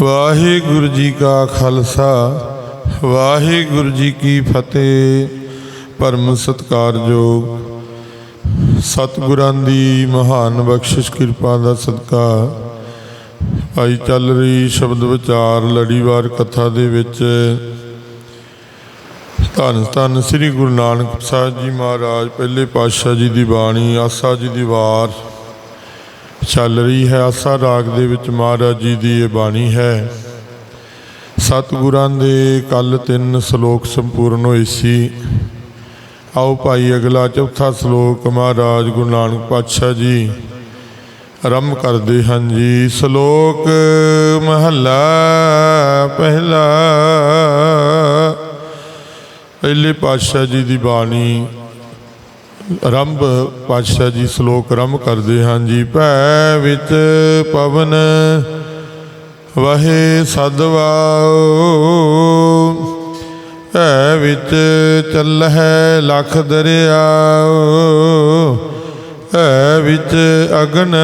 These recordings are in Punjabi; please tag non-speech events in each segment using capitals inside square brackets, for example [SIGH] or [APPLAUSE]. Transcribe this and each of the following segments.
ਵਾਹਿਗੁਰੂ ਜੀ ਕਾ ਖਾਲਸਾ, ਵਾਹਿਗੁਰੂ ਜੀ ਕੀ ਫਤਿਹ, ਪਰਮ ਸਤਕਾਰਯੋਗ ਸਤਿਗੁਰਾਂ ਦੀ ਮਹਾਨ ਬਖਸ਼ਿਸ਼ ਕਿਰਪਾ ਦਾ ਸਦਕਾ, ਭਾਈ ਚੱਲ ਰਹੀ ਸ਼ਬਦ ਵਿਚਾਰ ਲੜੀਵਾਰ ਕਥਾ ਦੇ ਵਿੱਚ। ਧੰਨ ਧੰਨ ਸ੍ਰੀ ਗੁਰੂ ਨਾਨਕ ਸਾਹਿਬ ਜੀ ਮਹਾਰਾਜ, ਪਹਿਲੇ ਪਾਤਸ਼ਾਹ ਜੀ ਦੀ ਬਾਣੀ, ਆਸਾ ਜੀ ਦੀ ਵਾਰ। ਚੱਲ ਰਹੀ ਹੈ ਆਸਾ ਰਾਗ ਦੇ ਵਿੱਚ ਮਹਾਰਾਜ ਜੀ ਦੀ ਇਹ ਬਾਣੀ ਹੈ। ਸਤਿਗੁਰਾਂ ਦੇ ਕੱਲ ਤਿੰਨ ਸ਼ਲੋਕ ਸੰਪੂਰਨ ਹੋਏ ਸੀ। ਆਓ ਭਾਈ ਅਗਲਾ ਚੌਥਾ ਸ਼ਲੋਕ ਮਹਾਰਾਜ ਗੁਰੂ ਨਾਨਕ ਪਾਤਸ਼ਾਹ ਜੀ ਆਰੰਭ ਕਰਦੇ ਹਨ ਜੀ। ਸ਼ਲੋਕ ਮਹੱਲਾ ਪਹਿਲਾ। ਪਹਿਲੇ ਪਾਤਸ਼ਾਹ ਜੀ ਦੀ ਬਾਣੀ ਆਰੰਭ ਪਾਤਸ਼ਾਹ ਜੀ ਸ਼ਲੋਕ ਆਰੰਭ ਕਰਦੇ ਹਨ ਜੀ। ਭੈ ਵਿੱਚ ਪਵਨ, ਵਹੇ ਸਦਵਾਓ ਭੈ ਵਿੱਚ ਚੱਲਹਿ ਲਖ ਦਰਿਆਓ, ਭੈ ਵਿੱਚ ਅਗਨ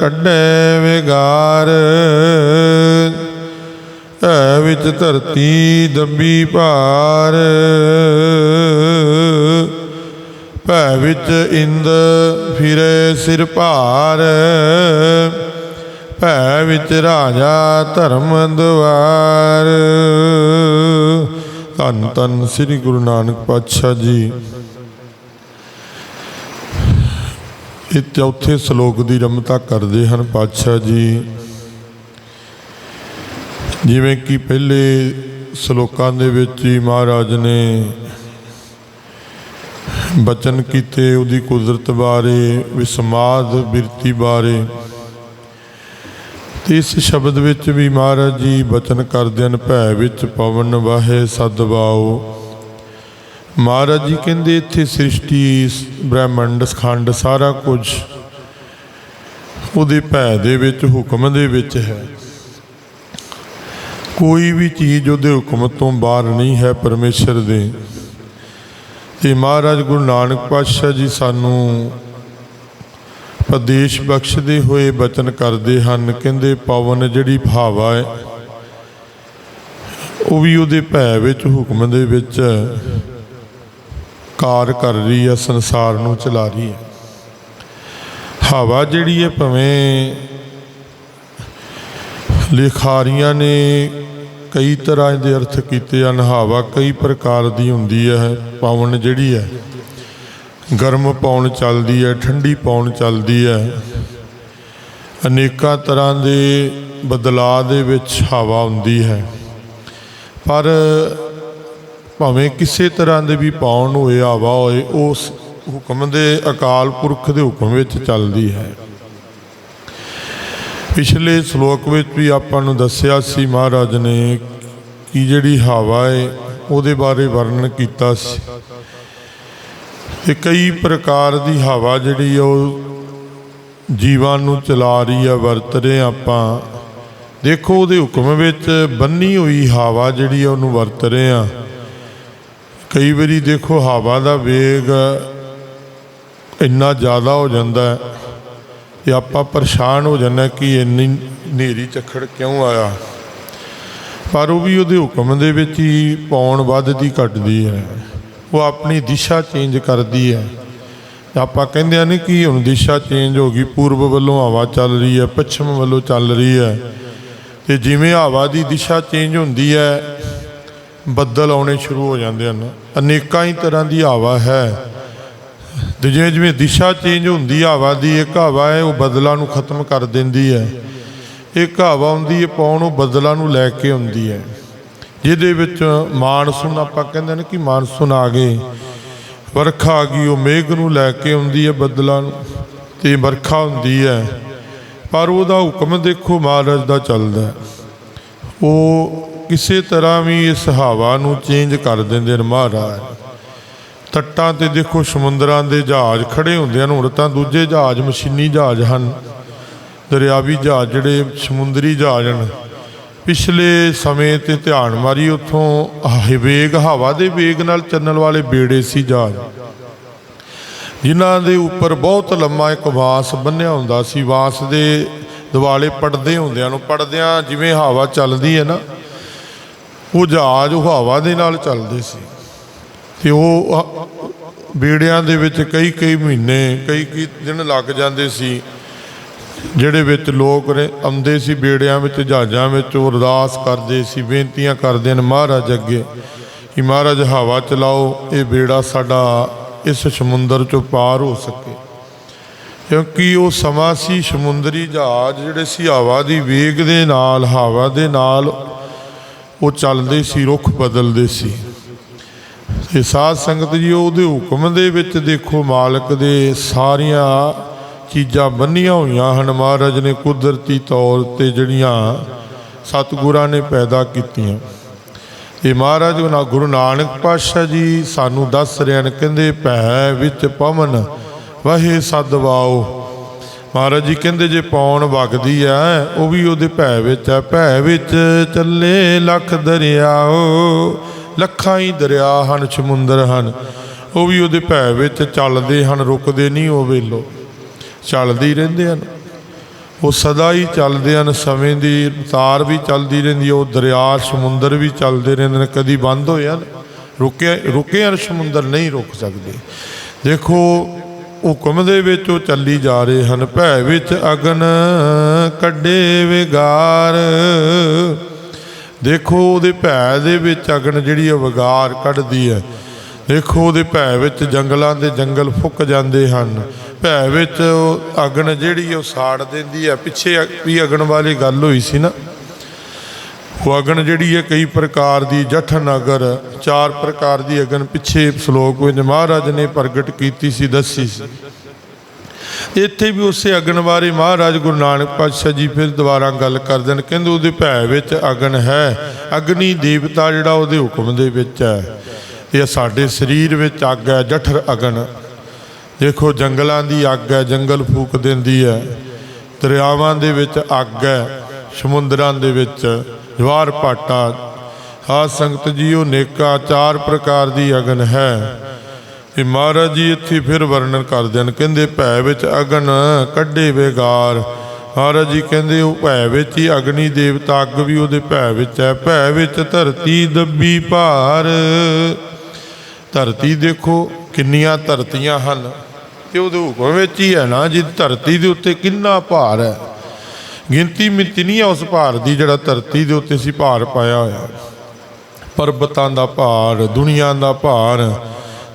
ਕੱਢੇ ਵਿਗਾਰ, ਭੈ ਵਿੱਚ ਧਰਤੀ ਦੱਬੀ ਭਾਰ। ਭੈ ਵਿੱਚ ਇੰਦ ਫਿਰੇ ਸਿਰ ਭਾਰ ਭੈ ਵਿੱਚ ਰਾਜਾ ਧਰਮ ਦਵਾਰ। ਧੰਨ ਧੰਨ ਸ੍ਰੀ ਗੁਰੂ ਨਾਨਕ ਪਾਤਸ਼ਾਹ ਜੀ। ਇਹ ਚੌਥੇ ਸ਼ਲੋਕ ਦੀ ਰਮਤਾ ਕਰਦੇ ਹਨ ਪਾਤਸ਼ਾਹ ਜੀ। ਜਿਵੇਂ ਕਿ ਪਹਿਲੇ ਸ਼ਲੋਕਾਂ ਦੇ ਵਿੱਚ ਹੀ ਮਹਾਰਾਜ ਨੇ ਬਚਨ ਕੀਤੇ ਉਹਦੀ ਕੁਦਰਤ ਬਾਰੇ ਵਿਸਮਾਦ ਬਿਰਤੀ ਬਾਰੇ। ਤੇ ਇਸ ਸ਼ਬਦ ਵਿੱਚ ਵੀ ਮਹਾਰਾਜ ਜੀ ਬਚਨ ਕਰਦੇ ਹਨ, ਭੈ ਵਿੱਚ ਪਵਨ ਵਾਹੇ ਸਦਵਾਓ ਮਹਾਰਾਜ ਜੀ ਕਹਿੰਦੇ ਇੱਥੇ ਸ੍ਰਿਸ਼ਟੀ, ਬ੍ਰਹਿਮੰਡ ਖੰਡ ਸਾਰਾ ਕੁਝ ਉਹਦੇ ਭੈ ਦੇ ਵਿੱਚ, ਹੁਕਮ ਦੇ ਵਿੱਚ ਹੈ। ਕੋਈ ਵੀ ਚੀਜ਼ ਉਹਦੇ ਹੁਕਮ ਤੋਂ ਬਾਹਰ ਨਹੀਂ ਹੈ ਪਰਮੇਸ਼ਰ ਦੇ। ਤੇ ਮਹਾਰਾਜ ਗੁਰੂ ਨਾਨਕ ਪਾਤਸ਼ਾਹ ਜੀ ਸਾਨੂੰ ਪ੍ਰਦੇਸ਼ ਬਖਸ਼ਦੇ ਹੋਏ ਬਚਨ ਕਰਦੇ ਹਨ, ਕਹਿੰਦੇ ਪਵਨ ਜਿਹੜੀ ਹਵਾ ਹੈ, ਉਹ ਵੀ ਉਹਦੇ ਭੈ ਵਿੱਚ, ਹੁਕਮ ਦੇ ਵਿੱਚ ਕਾਰ ਕਰ ਰਹੀ ਹੈ, ਸੰਸਾਰ ਨੂੰ ਚਲਾ ਰਹੀ ਹੈ। ਹਵਾ ਜਿਹੜੀ ਹੈ, ਭਵੇਂ ਲਿਖਾਰੀਆਂ ਨੇ ਕਈ ਤਰ੍ਹਾਂ ਦੇ ਅਰਥ ਕੀਤੇ ਹਨ, ਹਵਾ ਕਈ ਪ੍ਰਕਾਰ ਦੀ ਹੁੰਦੀ ਹੈ, ਪਵਨ ਜਿਹੜੀ ਹੈ, ਗਰਮ ਪੌਣ ਚੱਲਦੀ ਹੈ, ਠੰਡੀ ਪੌਣ ਚੱਲਦੀ ਹੈ। ਅਨੇਕਾਂ ਤਰ੍ਹਾਂ ਦੇ ਬਦਲਾਅ ਦੇ ਵਿੱਚ ਹਵਾ ਹੁੰਦੀ ਹੈ। ਪਰ ਭਾਵੇਂ ਕਿਸੇ ਤਰ੍ਹਾਂ ਦੇ ਵੀ ਪੌਣ ਹੋਏ, ਹਵਾ ਹੋਏ, ਉਸ ਹੁਕਮ ਦੇ ਅਕਾਲ ਪੁਰਖ ਦੇ ਹੁਕਮ ਵਿੱਚ ਚੱਲਦੀ ਹੈ। ਪਿਛਲੇ ਸ਼ਲੋਕ ਵਿੱਚ ਵੀ ਆਪਾਂ ਨੂੰ ਦੱਸਿਆ ਸੀ ਮਹਾਰਾਜ ਨੇ ਕਿ ਜਿਹੜੀ ਹਵਾ ਹੈ ਉਹਦੇ ਬਾਰੇ ਵਰਣਨ ਕੀਤਾ ਸੀ। ਤੇ ਕਈ ਪ੍ਰਕਾਰ ਦੀ ਹਵਾ ਜਿਹੜੀ ਆ, ਉਹ ਜੀਵਾਂ ਨੂੰ ਚਲਾ ਰਹੀ ਆ, ਵਰਤ ਰਹੇ ਆਪਾਂ। ਦੇਖੋ, ਉਹਦੇ ਹੁਕਮ ਵਿੱਚ ਬੰਨੀ ਹੋਈ ਹਵਾ ਜਿਹੜੀ ਆ, ਉਹਨੂੰ ਵਰਤ ਰਹੇ ਆ ਕਈ ਵਾਰੀ ਦੇਖੋ, ਹਵਾ ਦਾ ਵੇਗ ਇੰਨਾ ਜ਼ਿਆਦਾ ਹੋ ਜਾਂਦਾ ਹੈ। ਕਿ ਆਪਾਂ ਪਰੇਸ਼ਾਨ ਹੋ ਜਾਂਦੇ ਹਾਂ ਕਿ ਇੰਨੀ ਹਨੇਰੀ ਝੱਖੜ ਕਿਉਂ ਆਇਆ। ਪਰ ਉਹ ਵੀ ਉਹਦੇ ਹੁਕਮ ਦੇ ਵਿੱਚ ਹੀ ਪੌਣ ਵੱਧਦੀ ਘਟਦੀ ਹੈ। ਉਹ ਆਪਣੀ ਦਿਸ਼ਾ ਚੇਂਜ ਕਰਦੀ ਹੈ। ਆਪਾਂ ਕਹਿੰਦੇ ਆ ਨਹੀਂ ਕਿ ਹੁਣ ਦਿਸ਼ਾ ਚੇਂਜ ਹੋ ਗਈ, ਪੂਰਬ ਵੱਲੋਂ ਹਵਾ ਚੱਲ ਰਹੀ ਹੈ, ਪੱਛਮ ਵੱਲੋਂ ਚੱਲ ਰਹੀ ਹੈ। ਤੇ ਜਿਵੇਂ ਹਵਾ ਦੀ ਦਿਸ਼ਾ ਚੇਂਜ ਹੁੰਦੀ ਹੈ, ਬੱਦਲ ਆਉਣੇ ਸ਼ੁਰੂ ਹੋ ਜਾਂਦੇ ਹਨ। ਅਨੇਕਾਂ ਹੀ ਤਰ੍ਹਾਂ ਦੀ ਹਵਾ ਹੈ। ਤੇ ਜਿਵੇਂ ਜਿਵੇਂ ਦਿਸ਼ਾ ਚੇਂਜ ਹੁੰਦੀ ਹਵਾ ਦੀ, ਇੱਕ ਹਵਾ ਹੈ, ਉਹ ਬਦਲਾਂ ਨੂੰ ਖਤਮ ਕਰ ਦਿੰਦੀ ਹੈ। ਇੱਕ ਹਵਾ ਹੁੰਦੀ ਹੈ, ਪੌਣ ਉਹ ਬਦਲਾਂ ਨੂੰ ਲੈ ਕੇ ਆਉਂਦੀ ਹੈ। ਜਿਹਦੇ ਵਿੱਚ ਮਾਨਸੂਨ ਆਪਾਂ ਕਹਿੰਦੇ ਨੇ ਕਿ ਮਾਨਸੂਨ ਆ ਗਏ। ਵਰਖਾ ਆ ਗਈ, ਉਹ ਮੇਘ ਨੂੰ ਲੈ ਕੇ ਆਉਂਦੀ ਹੈ ਬੱਦਲਾਂ ਨੂੰ, ਤੇ ਵਰਖਾ ਹੁੰਦੀ ਹੈ। ਪਰ ਉਹਦਾ ਹੁਕਮ ਦੇਖੋ ਮਹਾਰਾਜ ਦਾ ਚੱਲਦਾ ਉਹ ਕਿਸੇ ਤਰ੍ਹਾਂ ਵੀ ਇਸ ਹਵਾ ਨੂੰ ਚੇਂਜ ਕਰ ਦਿੰਦੇ ਨੇ ਮਹਾਰਾਜ। ਤੱਟਾਂ ਤੇ ਦੇਖੋ ਸਮੁੰਦਰਾਂ ਦੇ ਜਹਾਜ਼ ਖੜੇ ਹੁੰਦੇ ਹਨ, ਹੁਣ ਤਾਂ ਦੂਜੇ ਜਹਾਜ਼ ਮਸ਼ੀਨੀ ਜਹਾਜ਼ ਹਨ, ਦਰਿਆਵੀ ਜਹਾਜ਼ ਜਿਹੜੇ ਸਮੁੰਦਰੀ ਜਹਾਜ਼ ਹਨ। ਪਿਛਲੇ ਸਮੇਂ ਤੇ ਧਿਆਨ ਮਾਰੀ ਉੱਥੋਂ ਵੇਗ, ਹਵਾ ਦੇ ਵੇਗ ਨਾਲ ਚੱਲਣ ਵਾਲੇ ਬੇੜੇ ਸੀ ਜਹਾਜ਼। ਜਿਨ੍ਹਾਂ ਦੇ ਉੱਪਰ ਬਹੁਤ ਲੰਮਾ ਇੱਕ ਵਾਸ ਬੰਨਿਆ ਹੁੰਦਾ ਸੀ, ਵਾਸ ਦੇ ਦਿਵਾਲੇ ਪੜਦੇ ਹੁੰਦਿਆਂ ਨੂੰ ਪੜਦਿਆਂ ਜਿਵੇਂ ਹਵਾ ਚੱਲਦੀ ਹੈ ਨਾ, ਉਹ ਜਹਾਜ਼ ਹਵਾ ਦੇ ਨਾਲ ਚੱਲਦੇ ਸੀ। ਤੇ ਉਹ, ਅ- ਬੇੜਿਆਂ ਦੇ ਵਿੱਚ ਕਈ ਕਈ ਮਹੀਨੇ, ਕਈ ਕਈ ਦਿਨ ਲੱਗ ਜਾਂਦੇ ਸੀ, ਜਿਹੜੇ ਵਿੱਚ ਲੋਕ ਆਉਂਦੇ ਸੀ ਬੇੜਿਆਂ ਵਿੱਚ, ਜਹਾਜ਼ਾਂ ਵਿੱਚ, ਉਹ ਅਰਦਾਸ ਕਰਦੇ ਸੀ, ਬੇਨਤੀਆਂ ਕਰਦੇ ਨੇ, ਮਹਾਰਾਜ ਅੱਗੇ, ਕਿ ਮਹਾਰਾਜ ਹਵਾ ਚਲਾਓ, ਇਹ ਬੇੜਾ ਸਾਡਾ ਇਸ ਸਮੁੰਦਰ ਚੋਂ ਪਾਰ ਹੋ ਸਕੇ। ਕਿਉਂਕਿ ਉਹ ਸਮਾਂ ਸੀ ਸਮੁੰਦਰੀ ਜਹਾਜ਼, ਜਿਹੜੇ ਸੀ ਹਵਾ ਦੀ ਵੇਗ ਦੇ ਨਾਲ, ਹਵਾ ਦੇ ਨਾਲ ਉਹ ਚੱਲਦੇ ਸੀ, ਰੁੱਖ ਬਦਲਦੇ ਸੀ। ਤੇ ਸਾਧ ਸੰਗਤ ਜੀ, ਉਹਦੇ ਹੁਕਮ ਦੇ ਵਿੱਚ ਦੇਖੋ ਮਾਲਕ ਦੇ ਸਾਰੀਆਂ ਚੀਜ਼ਾਂ ਬੰਨੀਆਂ ਹੋਈਆਂ ਹਨ। ਮਹਾਰਾਜ ਨੇ ਕੁਦਰਤੀ ਤੌਰ ਤੇ ਜਿਹੜੀਆਂ ਸਤਿਗੁਰਾਂ ਨੇ ਪੈਦਾ ਕੀਤੀਆਂ। ਤੇ ਮਹਾਰਾਜ ਉਹਨਾਂ ਗੁਰੂ ਨਾਨਕ ਪਾਤਸ਼ਾਹ ਜੀ ਸਾਨੂੰ ਦੱਸ ਰਹੇ ਹਨ ਕਹਿੰਦੇ, ਭੈ ਵਿੱਚ ਪਵਨ, ਵਹੇ ਸਦਵਾਓ ਮਹਾਰਾਜ ਜੀ ਕਹਿੰਦੇ, ਜੇ ਪੌਣ ਵਗਦੀ ਐ, ਉਹ ਵੀ ਉਹਦੇ ਭੈ ਵਿੱਚ ਐ। ਭੈ ਵਿੱਚ ਚੱਲੇ ਲੱਖ ਦਰਿਆਓ ਲੱਖਾਂ ਹੀ ਦਰਿਆ ਹਨ, ਸਮੁੰਦਰ ਹਨ। ਉਹ ਵੀ ਉਹਦੇ ਭੈ ਵਿੱਚ ਚੱਲਦੇ ਹਨ, ਰੁਕਦੇ ਨਹੀਂ ਉਹ ਵੇਲੋ। ਚੱਲਦੇ ਹੀ ਰਹਿੰਦੇ ਹਨ। ਉਹ ਸਦਾ ਹੀ ਚੱਲਦੇ ਹਨ, ਸਮੇਂ ਦੀ ਤਾਰ ਵੀ ਚੱਲਦੀ ਰਹਿੰਦੀ ਉਹ ਦਰਿਆ, ਸਮੁੰਦਰ ਵੀ ਚੱਲਦੇ ਰਹਿੰਦੇ ਨੇ ਕਦੀ ਬੰਦ ਹੋਏ ਹਨ ਰੁਕਿਆ ਰੁਕੇ ਹਨ, ਸਮੁੰਦਰ ਨਹੀਂ ਰੁਕ ਸਕਦੇ। ਦੇਖੋ, ਹੁਕਮ ਦੇ ਵਿੱਚ ਉਹ ਚੱਲੀ ਜਾ ਰਹੇ ਹਨ। ਭੈ ਵਿੱਚ ਅਗਨ ਕੱਢੇ ਵਿਗਾਰ। ਦੇਖੋ ਉਹਦੇ ਭੈ ਦੇ ਵਿੱਚ ਅਗਨ ਜਿਹੜੀ ਉਹ ਵਿਗਾਰ ਕੱਢਦੀ ਹੈ। ਦੇਖੋ ਉਹਦੇ ਭੈ ਵਿੱਚ ਜੰਗਲਾਂ ਦੇ ਜੰਗਲ ਫੁੱਕ ਜਾਂਦੇ ਹਨ। ਭੈ ਵਿੱਚ ਉਹ ਅਗਨ ਜਿਹੜੀ ਉਹ ਸਾੜ ਦਿੰਦੀ ਹੈ। ਪਿੱਛੇ ਅ- ਵੀ ਅਗਨ ਵਾਲੀ ਗੱਲ ਹੋਈ ਸੀ ਨਾ। ਉਹ ਅਗਨ ਜਿਹੜੀ ਹੈ ਕਈ ਪ੍ਰਕਾਰ ਦੀ ਜਠ ਨਗਰ ਚਾਰ ਪ੍ਰਕਾਰ ਦੀ ਅਗਨ ਪਿੱਛੇ ਸ਼ਲੋਕ ਵਿੱਚ ਮਹਾਰਾਜ ਨੇ ਪ੍ਰਗਟ ਕੀਤੀ ਸੀ, ਦੱਸੀ ਸੀ। ਇੱਥੇ ਵੀ ਉਸੇ ਅਗਨ ਬਾਰੇ ਮਹਾਰਾਜ ਗੁਰੂ ਨਾਨਕ ਪਾਤਸ਼ਾਹ ਜੀ ਫਿਰ ਦੁਬਾਰਾ ਗੱਲ ਕਰਦੇ ਨੇ, ਕਹਿੰਦੇ ਉਹਦੇ ਭੈ ਵਿੱਚ ਅਗਨ ਹੈ, ਅਗਨੀ ਦੇਵਤਾ ਜਿਹੜਾ ਉਹਦੇ ਹੁਕਮ ਦੇ ਵਿੱਚ ਹੈ। ਇਹ ਸਾਡੇ ਸਰੀਰ ਵਿੱਚ ਅੱਗ ਹੈ, ਜਠਰ ਅਗਨ। ਦੇਖੋ ਜੰਗਲਾਂ ਦੀ ਅੱਗ ਹੈ, ਜੰਗਲ ਫੂਕ ਦਿੰਦੀ ਹੈ। ਦਰਿਆਵਾਂ ਦੇ ਵਿੱਚ ਅੱਗ ਹੈ, ਸਮੁੰਦਰਾਂ ਦੇ ਵਿੱਚ ਜਵਾਰ ਪਾਟਾ। ਆ ਸੰਗਤ ਜੀ, ਉਹ ਨੇਕਾ ਚਾਰ ਪ੍ਰਕਾਰ ਦੀ ਅਗਨ ਹੈ। ਇਹ ਮਹਾਰਾਜ ਜੀ ਇੱਥੇ ਫਿਰ ਵਰਣਨ ਕਰਦੇ ਹਨ, ਕਹਿੰਦੇ ਭੈ ਵਿੱਚ ਅਗਨ ਕੱਢੇ ਬੇਗਾਰ ਮਹਾਰਾਜ ਜੀ ਕਹਿੰਦੇ ਉਹ ਭੈ ਵਿੱਚ ਹੀ ਅਗਨੀ ਦੇਵਤਾ, ਅੱਗ ਵੀ ਉਹਦੇ ਭੈ ਵਿੱਚ ਹੈ। ਭੈ ਵਿੱਚ ਧਰਤੀ ਦੱਬੀ ਭਾਰ। ਧਰਤੀ ਦੇਖੋ ਕਿੰਨੀਆਂ ਧਰਤੀਆਂ ਹਨ, ਤੇ ਉਹਦੇ ਹੁਕਮ ਵਿੱਚ ਹੀ ਹੈ ਨਾ ਜੀ ਧਰਤੀ ਦੇ ਉੱਤੇ ਕਿੰਨਾ ਭਾਰ ਹੈ। ਗਿਣਤੀ ਮਿਤੀ ਨਹੀਂ ਹੈ ਉਸ ਭਾਰ ਦੀ, ਜਿਹੜਾ ਧਰਤੀ ਦੇ ਉੱਤੇ ਸੀ ਭਾਰ ਪਾਇਆ ਹੋਇਆ। ਪਰਬਤਾਂ ਦਾ ਭਾਰ, ਦੁਨੀਆ ਦਾ ਭਾਰ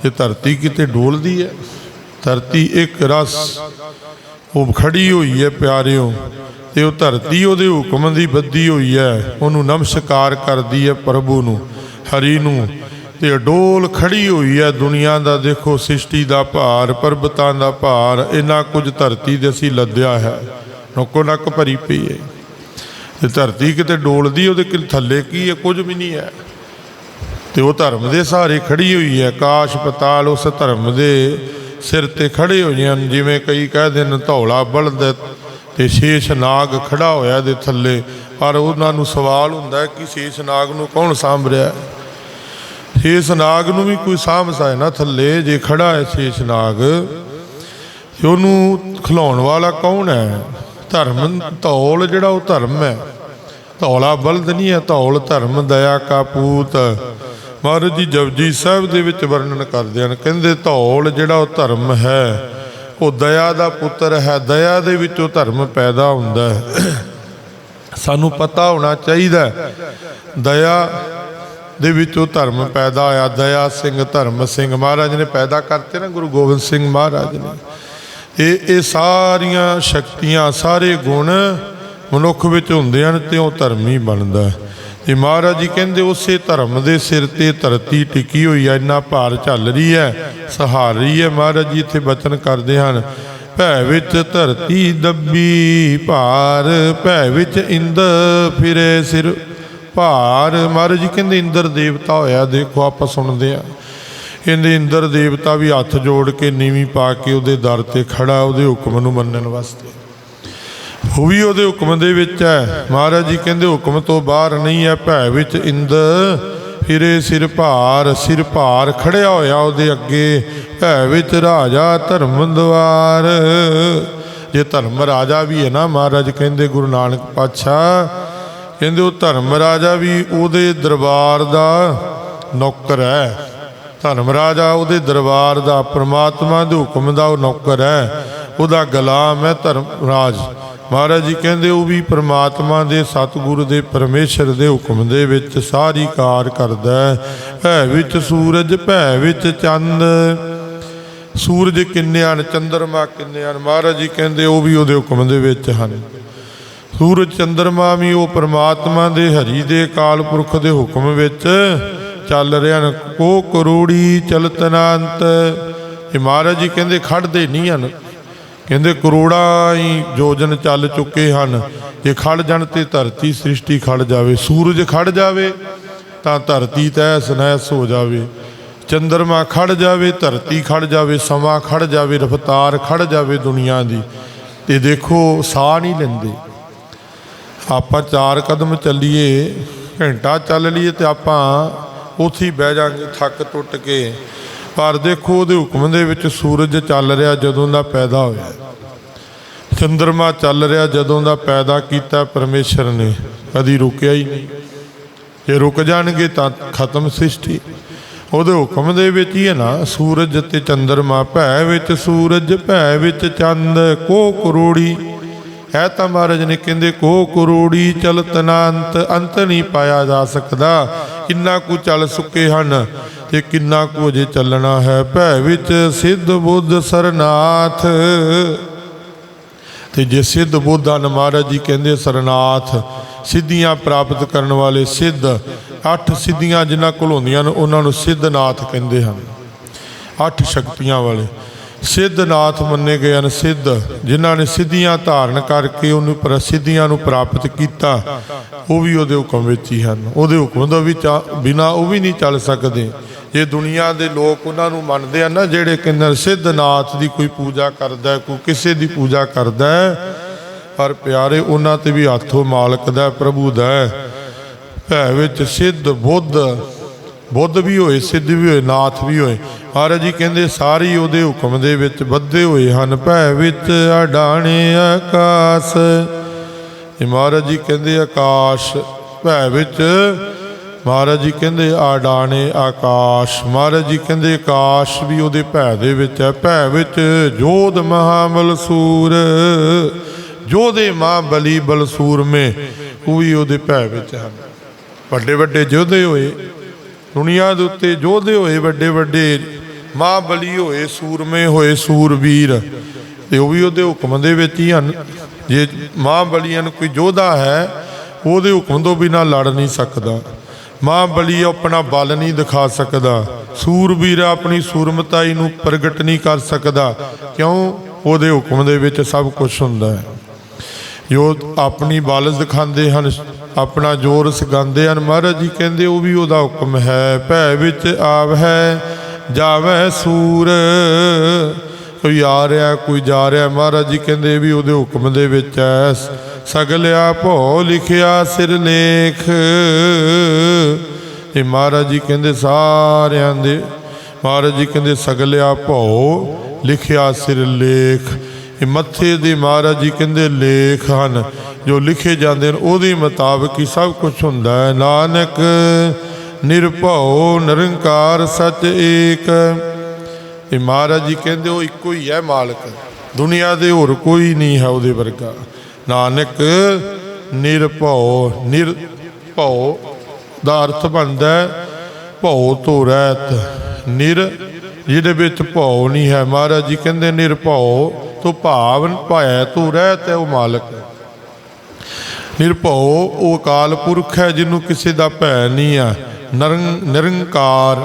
ਤੇ ਧਰਤੀ ਕਿਤੇ ਡੋਲਦੀ ਹੈ? ਧਰਤੀ ਇੱਕ ਰਸ। ਉਹ ਖੜੀ ਹੋਈ ਹੈ ਪਿਆਰਿਓ, ਤੇ ਉਹ ਧਰਤੀ ਉਹਦੇ ਹੁਕਮ ਦੀ ਬੱਦੀ ਹੋਈ ਹੈ। ਉਹਨੂੰ ਨਮਸਕਾਰ ਕਰਦੀ ਹੈ ਪ੍ਰਭੂ ਨੂੰ, ਹਰੀ ਨੂੰ। ਤੇ ਡੋਲ ਖੜੀ ਹੋਈ ਹੈ ਦੁਨੀਆ ਦਾ, ਦੇਖੋ ਸ੍ਰਿਸ਼ਟੀ ਦਾ ਭਾਰ, ਪਰਬਤਾਂ ਦਾ ਭਾਰ, ਇੰਨਾ ਕੁਝ ਧਰਤੀ ਦੇ ਅਸੀਂ ਲੱਦਿਆ ਹੈ। ਨੋਕੋ ਨੱਕ ਭਰੀ ਪਈ ਹੈ। ਤੇ ਧਰਤੀ ਕਿਤੇ ਡੋਲਦੀ, ਉਹਦੇ ਕਿ ਥੱਲੇ ਕੀ ਹੈ? ਕੁਝ ਵੀ ਨਹੀਂ ਹੈ। ਤੇ ਉਹ ਧਰਮ ਦੇ ਸਹਾਰੇ ਖੜੀ ਹੋਈ ਹੈ, ਕਾਸ਼ ਪਤਾਲ ਉਸ ਧਰਮ ਦੇ ਸਿਰ ਤੇ ਖੜੇ ਹੋਏ ਹਨ ਜਿਵੇਂ ਕਈ ਕਹਦੇ ਨੇ ਧੌਲਾ ਬਲਦ ਤੇ ਸ਼ੇਸ਼ ਨਾਗ ਖੜਾ ਹੋਇਆ ਦੇ ਥੱਲੇ। ਪਰ ਉਹਨਾਂ ਨੂੰ ਸਵਾਲ ਹੁੰਦਾ ਕਿ ਸ਼ੇਸ਼ ਨਾਗ ਨੂੰ ਕੌਣ ਸਾਂਭ ਰਿਹਾ ਹੈ ਸ਼ੇਸ਼ ਨਾਗ ਨੂੰ ਵੀ ਕੋਈ ਸਾਂਭ ਸਾਏ ਨਾ ਥੱਲੇ, ਜੇ ਖੜਾ ਹੈ ਸ਼ੇਸ਼ ਨਾਗ, ਤੇ ਉਹਨੂੰ ਖਿਲਾਉਣ ਵਾਲਾ ਕੌਣ ਹੈ? ਧਰਮ, ਧੌਲ ਜਿਹੜਾ ਉਹ ਧਰਮ ਹੈ। ਧੌਲਾ ਬਲਦ ਨਹੀਂ ਹੈ, ਧੌਲ ਧਰਮ, ਦਇਆ ਕਾ ਪੂਤ। ਮਹਾਰਾਜ ਜੀ, ਜਪਜੀ ਸਾਹਿਬ ਦੇ ਵਿੱਚ ਵਰਣਨ ਕਰਦੇ ਹਨ, ਕਹਿੰਦੇ ਧੌਲ ਜਿਹੜਾ ਉਹ ਧਰਮ ਹੈ, ਉਹ ਦਇਆ ਦਾ ਪੁੱਤਰ ਹੈ, ਦਇਆ ਦੇ ਵਿੱਚੋਂ ਧਰਮ ਪੈਦਾ ਹੁੰਦਾ ਹੈ। ਸਾਨੂੰ ਪਤਾ ਹੋਣਾ ਚਾਹੀਦਾ ਦਇਆ ਦੇ ਵਿੱਚੋਂ ਧਰਮ ਪੈਦਾ ਹੋਇਆ, ਦਇਆ ਸਿੰਘ, ਧਰਮ ਸਿੰਘ ਮਹਾਰਾਜ ਨੇ ਪੈਦਾ ਕਰਤੇ ਨਾ, ਗੁਰੂ ਗੋਬਿੰਦ ਸਿੰਘ ਮਹਾਰਾਜ ਨੇ। ਇਹ ਇਹ ਸਾਰੀਆਂ ਸ਼ਕਤੀਆਂ, ਸਾਰੇ ਗੁਣ ਮਨੁੱਖ ਵਿੱਚ ਹੁੰਦੇ ਹਨ ਤੇ ਉਹ ਧਰਮੀ ਬਣਦਾ ਹੈ। ਤੇ ਮਹਾਰਾਜ ਜੀ ਕਹਿੰਦੇ, ਉਸੇ ਧਰਮ ਦੇ ਸਿਰ ਤੇ ਧਰਤੀ ਟਿਕੀ ਹੋਈ ਹੈ ਇੰਨਾ ਭਾਰ ਚੱਲ ਰਹੀ ਹੈ, ਸਹਾਰ ਰਹੀ ਹੈ, ਮਹਾਰਾਜ ਜੀ ਇੱਥੇ ਬਚਨ ਕਰਦੇ ਹਨ। ਭੈ ਵਿੱਚ ਧਰਤੀ ਦੱਬੀ ਭਾਰ, ਭੈ ਵਿੱਚ ਇੰਦ ਫਿਰੇ ਸਿਰ ਭਾਰ। ਮਹਾਰਾਜ ਜੀ ਕਹਿੰਦੇ, ਇੰਦਰ ਦੇਵਤਾ ਹੋਇਆ, ਦੇਖੋ ਆਪਾਂ ਸੁਣਦੇ ਆ ਕਹਿੰਦੇ, ਇੰਦਰ ਦੇਵਤਾ ਵੀ ਹੱਥ ਜੋੜ ਕੇ ਨੀਵੀਂ ਪਾ ਕੇ ਉਹਦੇ ਦਰ ਤੇ ਖੜਾ, ਉਹਦੇ ਹੁਕਮ ਨੂੰ ਮੰਨਣ ਵਾਸਤੇ। ਉਹ ਵੀ ਉਹਦੇ ਹੁਕਮ ਦੇ ਵਿੱਚ ਹੈ। ਮਹਾਰਾਜ ਜੀ ਕਹਿੰਦੇ ਹੁਕਮ ਤੋਂ ਬਾਹਰ ਨਹੀਂ ਹੈ, ਭੈ ਵਿੱਚ ਇੰਦ ਫਿਰੇ ਸਿਰ ਭਾਰ ਸਿਰ ਭਾਰ ਖੜਿਆ ਹੋਇਆ ਉਹਦੇ ਅੱਗੇ, ਭੈ ਵਿੱਚ ਰਾਜਾ ਧਰਮ ਦਵਾਰ। ਜੇ ਧਰਮ ਰਾਜਾ ਵੀ ਹੈ ਨਾ, ਮਹਾਰਾਜ ਕਹਿੰਦੇ ਗੁਰੂ ਨਾਨਕ ਪਾਤਸ਼ਾਹ, ਕਹਿੰਦੇ ਉਹ ਧਰਮ ਰਾਜਾ ਵੀ ਉਹਦੇ ਦਰਬਾਰ ਦਾ ਨੌਕਰ ਹੈ। ਧਰਮ ਰਾਜਾ ਉਹਦੇ ਦਰਬਾਰ ਦਾ, ਪ੍ਰਮਾਤਮਾ ਦੇ ਹੁਕਮ ਦਾ ਉਹ ਨੌਕਰ ਹੈ। ਉਹਦਾ ਗੁਲਾਮ ਹੈ ਧਰਮ ਰਾਜ। ਮਹਾਰਾਜ ਜੀ ਕਹਿੰਦੇ, ਉਹ ਵੀ ਪ੍ਰਮਾਤਮਾ ਦੇ ਸਤਿਗੁਰੂ ਦੇ ਪਰਮੇਸ਼ਰ ਦੇ ਹੁਕਮ ਦੇ ਵਿੱਚ ਸਾਰੀ ਕਾਰ ਕਰਦਾ ਹੈ। ਭੈ ਵਿੱਚ ਸੂਰਜ, ਭੈ ਵਿੱਚ ਚੰਦ। ਸੂਰਜ ਕਿੰਨੇ ਹਨ, ਚੰਦਰਮਾ ਕਿੰਨੇ ਹਨ? ਮਹਾਰਾਜ ਜੀ ਕਹਿੰਦੇ, ਉਹ ਵੀ ਉਹਦੇ ਹੁਕਮ ਦੇ ਵਿੱਚ ਹਨ। ਸੂਰਜ, ਚੰਦਰਮਾ ਵੀ ਉਹ ਪ੍ਰਮਾਤਮਾ ਦੇ ਹਰੀ ਦੇ ਅਕਾਲ ਪੁਰਖ ਦੇ ਹੁਕਮ ਵਿੱਚ ਚੱਲ ਰਹੇ ਹਨ। ਕੋ ਕਰੋੜੀ ਚਲਤਨਾੰਤ ਇਹ ਮਹਾਰਾਜ ਜੀ ਕਹਿੰਦੇ, ਖੜਦੇ ਨਹੀਂ ਹਨ। ਕਹਿੰਦੇ ਕਰੋੜਾਂ ਹੀ ਯੋਜਨ ਚੱਲ ਚੁੱਕੇ ਹਨ। ਜੇ ਖੜ ਜਾਣ ਤੇ ਧਰਤੀ ਸ੍ਰਿਸ਼ਟੀ ਖੜ ਜਾਵੇ, ਸੂਰਜ ਖੜ ਜਾਵੇ ਤਾਂ ਧਰਤੀ ਤੈਸ ਨਹਿਸ ਹੋ ਜਾਵੇ। ਚੰਦਰਮਾ ਖੜ ਜਾਵੇ, ਧਰਤੀ ਖੜ ਜਾਵੇ, ਸਮਾਂ ਖੜ ਜਾਵੇ, ਰਫਤਾਰ ਖੜ ਜਾਵੇ ਦੁਨੀਆ ਦੀ। ਤੇ ਦੇਖੋ, ਸਾਹ ਨਹੀਂ ਲੈਂਦੇ। ਆਪਾਂ ਚਾਰ ਕਦਮ ਚੱਲੀਏ, ਘੰਟਾ ਚੱਲ ਲਈਏ ਤੇ ਆਪਾਂ ਉੱਥੇ ਹੀ ਬਹਿ ਜਾਾਂਗੇ, ਥੱਕ ਟੁੱਟ ਕੇ। ਪਰ ਦੇਖੋ ਉਹਦੇ ਹੁਕਮ ਦੇ ਵਿੱਚ ਸੂਰਜ ਚੱਲ ਰਿਹਾ ਜਦੋਂ ਦਾ ਪੈਦਾ ਹੋਇਆ। ਚੰਦਰਮਾ ਚੱਲ ਰਿਹਾ ਜਦੋਂ ਦਾ ਪੈਦਾ ਕੀਤਾ ਪਰਮੇਸ਼ਰ ਨੇ। ਕਦੀ ਰੁਕਿਆ ਹੀ ਨਹੀਂ। ਜੇ ਰੁਕ ਜਾਣਗੇ ਤਾਂ ਖਤਮ ਸ੍ਰਿਸ਼ਟੀ। ਉਹਦੇ ਹੁਕਮ ਦੇ ਵਿੱਚ ਹੀ ਹੈ ਨਾ, ਸੂਰਜ ਤੇ ਚੰਦਰਮਾ ਭੈ ਵਿੱਚ ਸੂਰਜ, ਭੈ ਵਿੱਚ ਚੰਦ, ਕੋ ਕਰੋੜੀ। ਹੈ ਤਾਂ ਮਹਾਰਾਜ ਨੇ ਕਹਿੰਦੇ, ਕੋ ਕਰੋੜੀ ਚਲਤ ਨਾ ਅੰਤ ਨਹੀਂ ਪਾਇਆ ਜਾ ਸਕਦਾ। ਕਿੰਨਾ ਕੁ ਚੱਲ ਸੁੱਕੇ ਹਨ ਤੇ ਕਿੰਨਾ ਕੁ ਅਜੇ ਚੱਲਣਾ ਹੈ। ਭੈ ਵਿੱਚ ਸਿੱਧ ਬੁੱਧ ਸਰਨਾਥ। ਤੇ ਜੇ ਸਿੱਧ ਬੁੱਧਾਂ ਮਹਾਰਾਜ ਜੀ ਕਹਿੰਦੇ, ਸਰਨਾਥ ਸਿੱਧੀਆਂ ਪ੍ਰਾਪਤ ਕਰਨ ਵਾਲੇ ਸਿੱਧ, ਅੱਠ ਸਿੱਧੀਆਂ ਜਿਨ੍ਹਾਂ ਕੋਲ ਹੁੰਦੀਆਂ ਨੇ, ਉਹਨਾਂ ਨੂੰ ਸਿੱਧਨਾਥ ਕਹਿੰਦੇ ਹਨ। ਅੱਠ ਸ਼ਕਤੀਆਂ ਵਾਲੇ। ਸਿੱਧਨਾਥ ਮੰਨੇ ਗਏ ਹਨ ਸਿੱਧ ਜਿਨ੍ਹਾਂ ਨੇ ਸਿੱਧੀਆਂ ਧਾਰਨ ਕਰਕੇ ਉਹਨੂੰ ਪ੍ਰਸਿੱਧੀਆਂ ਨੂੰ ਪ੍ਰਾਪਤ ਕੀਤਾ, ਉਹ ਵੀ ਉਹਦੇ ਹੁਕਮ ਵਿੱਚ ਹੀ ਹਨ। ਉਹਦੇ ਹੁਕਮ ਤੋਂ ਵੀ ਬਿਨਾ ਉਹ ਵੀ ਨਹੀਂ ਚੱਲ ਸਕਦੇ। ਜੇ ਦੁਨੀਆ ਦੇ ਲੋਕ ਉਹਨਾਂ ਨੂੰ ਮੰਨਦੇ ਆ ਨਾ, ਜਿਹੜੇ ਕਹਿੰਦੇ ਸਿੱਧਨਾਥ ਦੀ ਕੋਈ ਪੂਜਾ ਕਰਦਾ ਕੋਈ ਕਿਸੇ ਦੀ ਪੂਜਾ ਕਰਦਾ ਪਰ ਪਿਆਰੇ, ਉਹਨਾਂ ਤੇ ਵੀ ਹੱਥੋਂ ਮਾਲਕ ਦਾ ਪ੍ਰਭੂ ਦਾ ਭੈ ਵਿੱਚ ਸਿੱਧ, ਬੁੱਧ ਬੁੱਧ ਵੀ ਹੋਏ, ਸਿੱਧ ਵੀ ਹੋਏ, ਨਾਥ ਵੀ ਹੋਏ। ਮਹਾਰਾਜ ਜੀ ਕਹਿੰਦੇ, ਸਾਰੀ ਉਹਦੇ ਹੁਕਮ ਦੇ ਵਿੱਚ ਬੱਧੇ ਹੋਏ ਹਨ। ਭੈ ਵਿੱਚ ਅਡਾਣੇ ਆਕਾਸ਼। ਇਹ ਮਹਾਰਾਜ ਜੀ ਕਹਿੰਦੇ, ਆਕਾਸ਼, ਭੈ ਵਿੱਚ ਮਹਾਰਾਜ ਜੀ ਕਹਿੰਦੇ ਆਡਾਣੇ ਆਕਾਸ਼। ਮਹਾਰਾਜ ਜੀ ਕਹਿੰਦੇ, ਆਕਾਸ਼ ਵੀ ਉਹਦੇ ਭੈ ਦੇ ਵਿੱਚ ਹੈ। ਭੈ ਵਿੱਚ ਜੋਧ ਮਹਾਬਲ ਸੂਰ। ਜੋਧੇ ਮਾ ਬਲੀ ਬਲ ਸੂਰਮੇ ਉਹ ਵੀ ਉਹਦੇ ਭੈ ਵਿੱਚ ਹਨ। ਵੱਡੇ ਵੱਡੇ ਯੋਧੇ ਹੋਏ। ਦੁਨੀਆ ਦੇ ਉੱਤੇ ਯੋਧੇ ਹੋਏ, ਵੱਡੇ ਵੱਡੇ ਮਾਂ ਬਲੀ ਹੋਏ, ਸੂਰਮੇ ਹੋਏ ਸੂਰਵੀਰ ਤੇ ਉਹ ਵੀ ਉਹਦੇ ਹੁਕਮ ਦੇ ਵਿੱਚ ਹੀ ਹਨ। ਜੇ ਮਾਂ ਬਲੀਆਂ ਨੂੰ ਕੋਈ ਯੋਧਾ ਹੈ, ਉਹਦੇ ਹੁਕਮ ਤੋਂ ਬਿਨਾਂ ਲੜ ਨਹੀਂ ਸਕਦਾ। ਮਾਂ ਬਲੀ ਆਪਣਾ ਬਲ ਨਹੀਂ ਦਿਖਾ ਸਕਦਾ। ਸੂਰਬੀਰ ਆਪਣੀ ਸੂਰਮਤਾਈ ਨੂੰ ਪ੍ਰਗਟ ਨਹੀਂ ਕਰ ਸਕਦਾ। ਕਿਉਂ? ਉਹਦੇ ਹੁਕਮ ਦੇ ਵਿੱਚ ਸਭ ਕੁਝ ਹੁੰਦਾ ਹੈ। ਜੋ ਆਪਣੀ ਬਲ ਦਿਖਾਉਂਦੇ ਹਨ, ਆਪਣਾ ਜੋਰ ਸਿਖਾਉਂਦੇ ਹਨ। ਮਹਾਰਾਜ ਜੀ ਕਹਿੰਦੇ, ਉਹ ਵੀ ਉਹਦਾ ਹੁਕਮ ਹੈ, ਭੈ ਵਿੱਚ ਆਵ ਹੈ, ਜਾਵੇ ਸੂਰ। ਕੋਈ ਆ ਰਿਹਾ, ਕੋਈ ਜਾ ਰਿਹਾ, ਮਹਾਰਾਜ ਜੀ ਕਹਿੰਦੇ ਵੀ ਉਹਦੇ ਹੁਕਮ ਦੇ ਵਿੱਚ ਹੈ। ਸਗਲਿਆ ਭੋ ਲਿਖਿਆ ਸਿਰ ਲੇਖ। ਇਹ ਮਹਾਰਾਜ ਜੀ ਕਹਿੰਦੇ, ਸਾਰਿਆਂ ਦੇ, ਮਹਾਰਾਜ ਜੀ ਕਹਿੰਦੇ ਸਗਲਿਆ ਭੋ ਲਿਖਿਆ ਸਿਰ ਲੇਖ। ਇਹ ਮੱਥੇ ਦੇ ਮਹਾਰਾਜ ਜੀ ਕਹਿੰਦੇ ਲੇਖ ਹਨ, ਜੋ ਲਿਖੇ ਜਾਂਦੇ ਨੇ, ਉਹਦੇ ਮੁਤਾਬਕ ਹੀ ਸਭ ਕੁਝ ਹੁੰਦਾ ਹੈ। ਨਾਨਕ ਨਿਰਭਉ ਨਿਰੰਕਾਰ ਸਚ ਏਕ। ਇਹ ਮਹਾਰਾਜ ਜੀ ਕਹਿੰਦੇ, ਉਹ ਇੱਕੋ ਹੀ ਹੈ ਮਾਲਕ। ਦੁਨੀਆ ਦੇ ਹੋਰ ਕੋਈ ਨਹੀਂ ਹੈ ਉਹਦੇ ਵਰਗਾ। ਨਾਨਕ ਨਿਰਭਉ ਨਿਰਭਉ ਦਾ ਅਰਥ ਬਣਦਾ ਹੈ, ਭਉ ਤੋਂ ਰਹਿਤ। ਨਿਰ, ਜਿਹਦੇ ਵਿੱਚ ਭਉ ਨਹੀਂ ਹੈ। ਮਹਾਰਾਜ ਜੀ ਕਹਿੰਦੇ, ਨਿਰਭਉ ਤੂੰ ਭਾਵਨ ਭੈ ਤੂੰ ਰਹਿਤ ਹੈ ਉਹ ਮਾਲਕ ਨਿਰਭਉ, ਉਹ ਅਕਾਲ ਪੁਰਖ ਹੈ ਜਿਹਨੂੰ ਕਿਸੇ ਦਾ ਭੈ ਨਹੀਂ ਆ ਨਿਰੰਕਾਰ,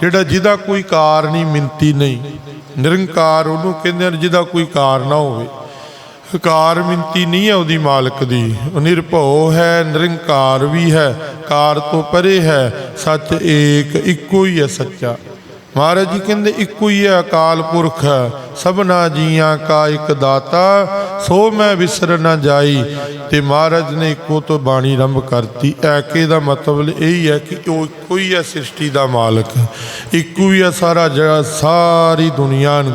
ਜਿਹੜਾ ਜਿਹਦਾ ਕੋਈ ਕਾਰ ਨਹੀਂ, ਮਿੰਤੀ ਨਹੀਂ। ਨਿਰੰਕਾਰ ਉਹਨੂੰ ਕਹਿੰਦੇ ਨੇ ਜਿਹਦਾ ਕੋਈ ਕਾਰ ਨਾ ਹੋਵੇ। ਕਾਰ ਮਿੰਤੀ ਨਹੀਂ ਹੈ ਉਹਦੀ ਮਾਲਕ ਦੀ। ਉਹ ਨਿਰਭਉ ਹੈ, ਨਿਰੰਕਾਰ ਵੀ ਹੈ। ਕਾਰ ਤੋਂ ਪਰੇ ਹੈ, ਸੱਚ ਏਕ ਇੱਕੋ ਹੀ ਹੈ ਸੱਚਾ। ਮਹਾਰਾਜ ਜੀ ਕਹਿੰਦੇ, ਇੱਕੋ ਹੀ ਹੈ, ਅਕਾਲ ਪੁਰਖ ਹੈ, ਸਭਨਾ ਜੀਆਂ ਕਾ ਇੱਕ ਦਾਤਾ, ਸੋ ਮੈਂ ਵਿਸਰ ਨਾ ਜਾਈ। ਤੇ ਮਹਾਰਾਜ ਨੇ ਇੱਕੋ ਤੋਂ ਬਾਣੀ ਰੰਭ ਕਰਤੀ। ਐਕੇ ਦਾ ਮਤਲਬ ਇਹ ਹੀ ਹੈ ਕਿ ਉਹ ਇੱਕੋ ਹੀ ਹੈ ਸ੍ਰਿਸ਼ਟੀ ਦਾ ਮਾਲਕ। ਇੱਕੋ ਹੀ ਹੈ ਸਾਰਾ ਜਿਹੜਾ ਸਾਰੀ ਦੁਨੀਆ ਨੂੰ,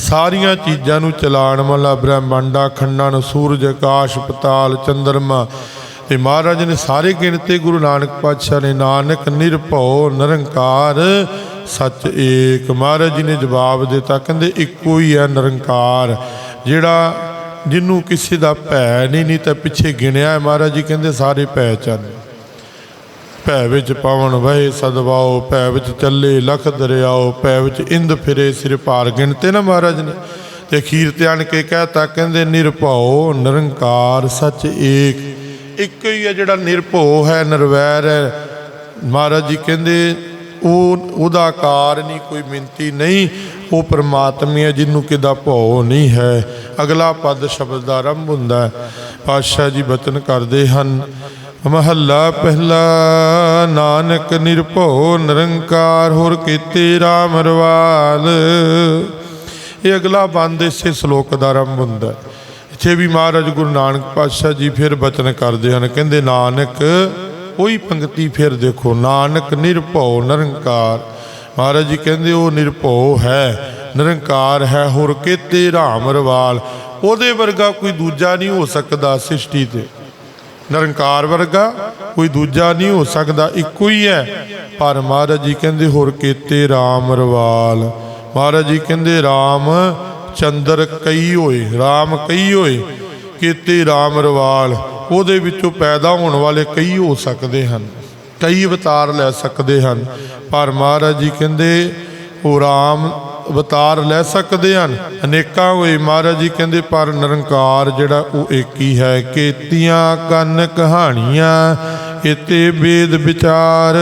ਸਾਰੀਆਂ ਚੀਜ਼ਾਂ ਨੂੰ ਚਲਾਉਣ ਵਾਲਾ, ਬ੍ਰਹਮੰਡਾ, ਖੰਡਾਂ ਨੂੰ, ਸੂਰਜ, ਆਕਾਸ਼, ਪਤਾਲ, ਚੰਦਰਮਾ। ਤੇ ਮਹਾਰਾਜ ਨੇ ਸਾਰੇ ਗਿਣਤੇ ਗੁਰੂ ਨਾਨਕ ਪਾਤਸ਼ਾਹ ਨੇ, ਨਾਨਕ, ਨਿਰਭਉ, ਨਿਰੰਕਾਰ ਸੱਚ ਏਕ ਮਹਾਰਾਜ ਜੀ ਨੇ ਜਵਾਬ ਦਿੱਤਾ। ਕਹਿੰਦੇ ਇੱਕੋ ਹੀ ਹੈ ਨਿਰੰਕਾਰ, ਜਿਹੜਾ ਜਿਹਨੂੰ ਕਿਸੇ ਦਾ ਭੈ ਨਹੀਂ ਨਹੀਂ ਤਾਂ ਪਿੱਛੇ ਗਿਣਿਆ ਮਹਾਰਾਜ ਜੀ, ਕਹਿੰਦੇ ਸਾਰੇ ਭੈ ਚੰਨ। ਭੈ ਵਿੱਚ ਪਵਨ ਵਹੇ ਸਦਵਾਓ, ਭੈ ਵਿੱਚ ਚੱਲੇ ਲਖ ਦਰਿਆਓ, ਭੈ ਵਿੱਚ ਇੰਦ ਫਿਰੇ ਸਿਰ ਭਾਰ ਗਿਣਤੇ ਨਾ ਮਹਾਰਾਜ ਨੇ। ਤੇ ਅਖੀਰ ਤੇ ਆਣ ਕੇ ਕਹਤਾ, ਕਹਿੰਦੇ ਨਿਰਭਉ ਨਿਰੰਕਾਰ ਸੱਚ ਏਕ। ਇੱਕੋ ਹੀ ਹੈ ਜਿਹੜਾ ਨਿਰਭਉ ਹੈ, ਨਿਰਵੈਰ ਹੈ। ਮਹਾਰਾਜ ਜੀ ਕਹਿੰਦੇ ਉਹ ਉਹਦਾ ਆਕਾਰ ਨਹੀਂ, ਕੋਈ ਮਿੰਤੀ ਨਹੀਂ। ਉਹ ਪਰਮਾਤਮਾ ਹੈ, ਜਿਹਨੂੰ ਕਿਦਾ ਭਉ ਨਹੀਂ ਹੈ। ਅਗਲਾ ਪਦ ਸ਼ਬਦ ਦਾ ਆਰੰਭ ਹੁੰਦਾ ਹੈ। ਪਾਤਸ਼ਾਹ ਜੀ ਬਚਨ ਕਰਦੇ ਹਨ, ਮਹੱਲਾ ਪਹਿਲਾ ਨਾਨਕ ਨਿਰਭਉ ਨਿਰੰਕਾਰ, ਹੋਰ ਕੀਤੇ RAM ਰਵਾਲ। ਇਹ ਅਗਲਾ ਬੰਦ ਇਸੇ ਸ਼ਲੋਕ ਦਾ ਆਰੰਭ ਹੁੰਦਾ ਇੱਥੇ ਵੀ ਮਹਾਰਾਜ ਗੁਰੂ ਨਾਨਕ ਪਾਤਸ਼ਾਹ ਜੀ ਫਿਰ ਬਚਨ ਕਰਦੇ ਹਨ, ਕਹਿੰਦੇ, ਨਾਨਕ ਕੋਈ ਪੰਕਤੀ ਫਿਰ ਦੇਖੋ, ਨਾਨਕ ਨਿਰਭਉ ਨਿਰੰਕਾਰ। ਮਹਾਰਾਜ ਜੀ ਕਹਿੰਦੇ, ਉਹ ਨਿਰਭਉ ਹੈ, ਨਿਰੰਕਾਰ ਹੈ, ਹੋਰ ਕੀਤੇ ਰਾਮ ਰਵਾਲ। ਉਹਦੇ ਵਰਗਾ ਕੋਈ ਦੂਜਾ ਨਹੀਂ ਹੋ ਸਕਦਾ ਸ੍ਰਿਸ਼ਟੀ ਤੇ। ਨਿਰੰਕਾਰ ਵਰਗਾ ਕੋਈ ਦੂਜਾ ਨਹੀਂ ਹੋ ਸਕਦਾ, ਇੱਕੋ ਹੀ ਹੈ। ਪਰ ਮਹਾਰਾਜ ਜੀ ਕਹਿੰਦੇ, ਹੋਰ ਕੀਤੇ RAM ਰਵਾਲ। ਮਹਾਰਾਜ ਜੀ ਕਹਿੰਦੇ RAM ਚੰਦਰ ਕਈ ਹੋਏ RAM ਕਈ ਹੋਏ, ਕੀਤੇ RAM ਰਵਾਲ। ਉਹਦੇ ਵਿੱਚੋਂ ਪੈਦਾ ਹੋਣ ਵਾਲੇ ਕਈ ਹੋ ਸਕਦੇ ਹਨ, ਕਈ ਅਵਤਾਰ ਲੈ ਸਕਦੇ ਹਨ। ਪਰ ਮਹਾਰਾਜ ਜੀ ਕਹਿੰਦੇ, ਉਹ ਰਾਮ ਅਵਤਾਰ ਲੈ ਸਕਦੇ ਹਨ। ਅਨੇਕਾਂ ਹੋਏ, ਮਹਾਰਾਜ ਜੀ ਕਹਿੰਦੇ, ਪਰ ਨਿਰੰਕਾਰ ਜਿਹੜਾ ਉਹ ਇੱਕ ਹੀ ਹੈ। ਕੀਤੀਆਂ, ਕੰਨ ਕਹਾਣੀਆਂ, ਇਤੇ ਵੇਦ ਵਿਚਾਰ।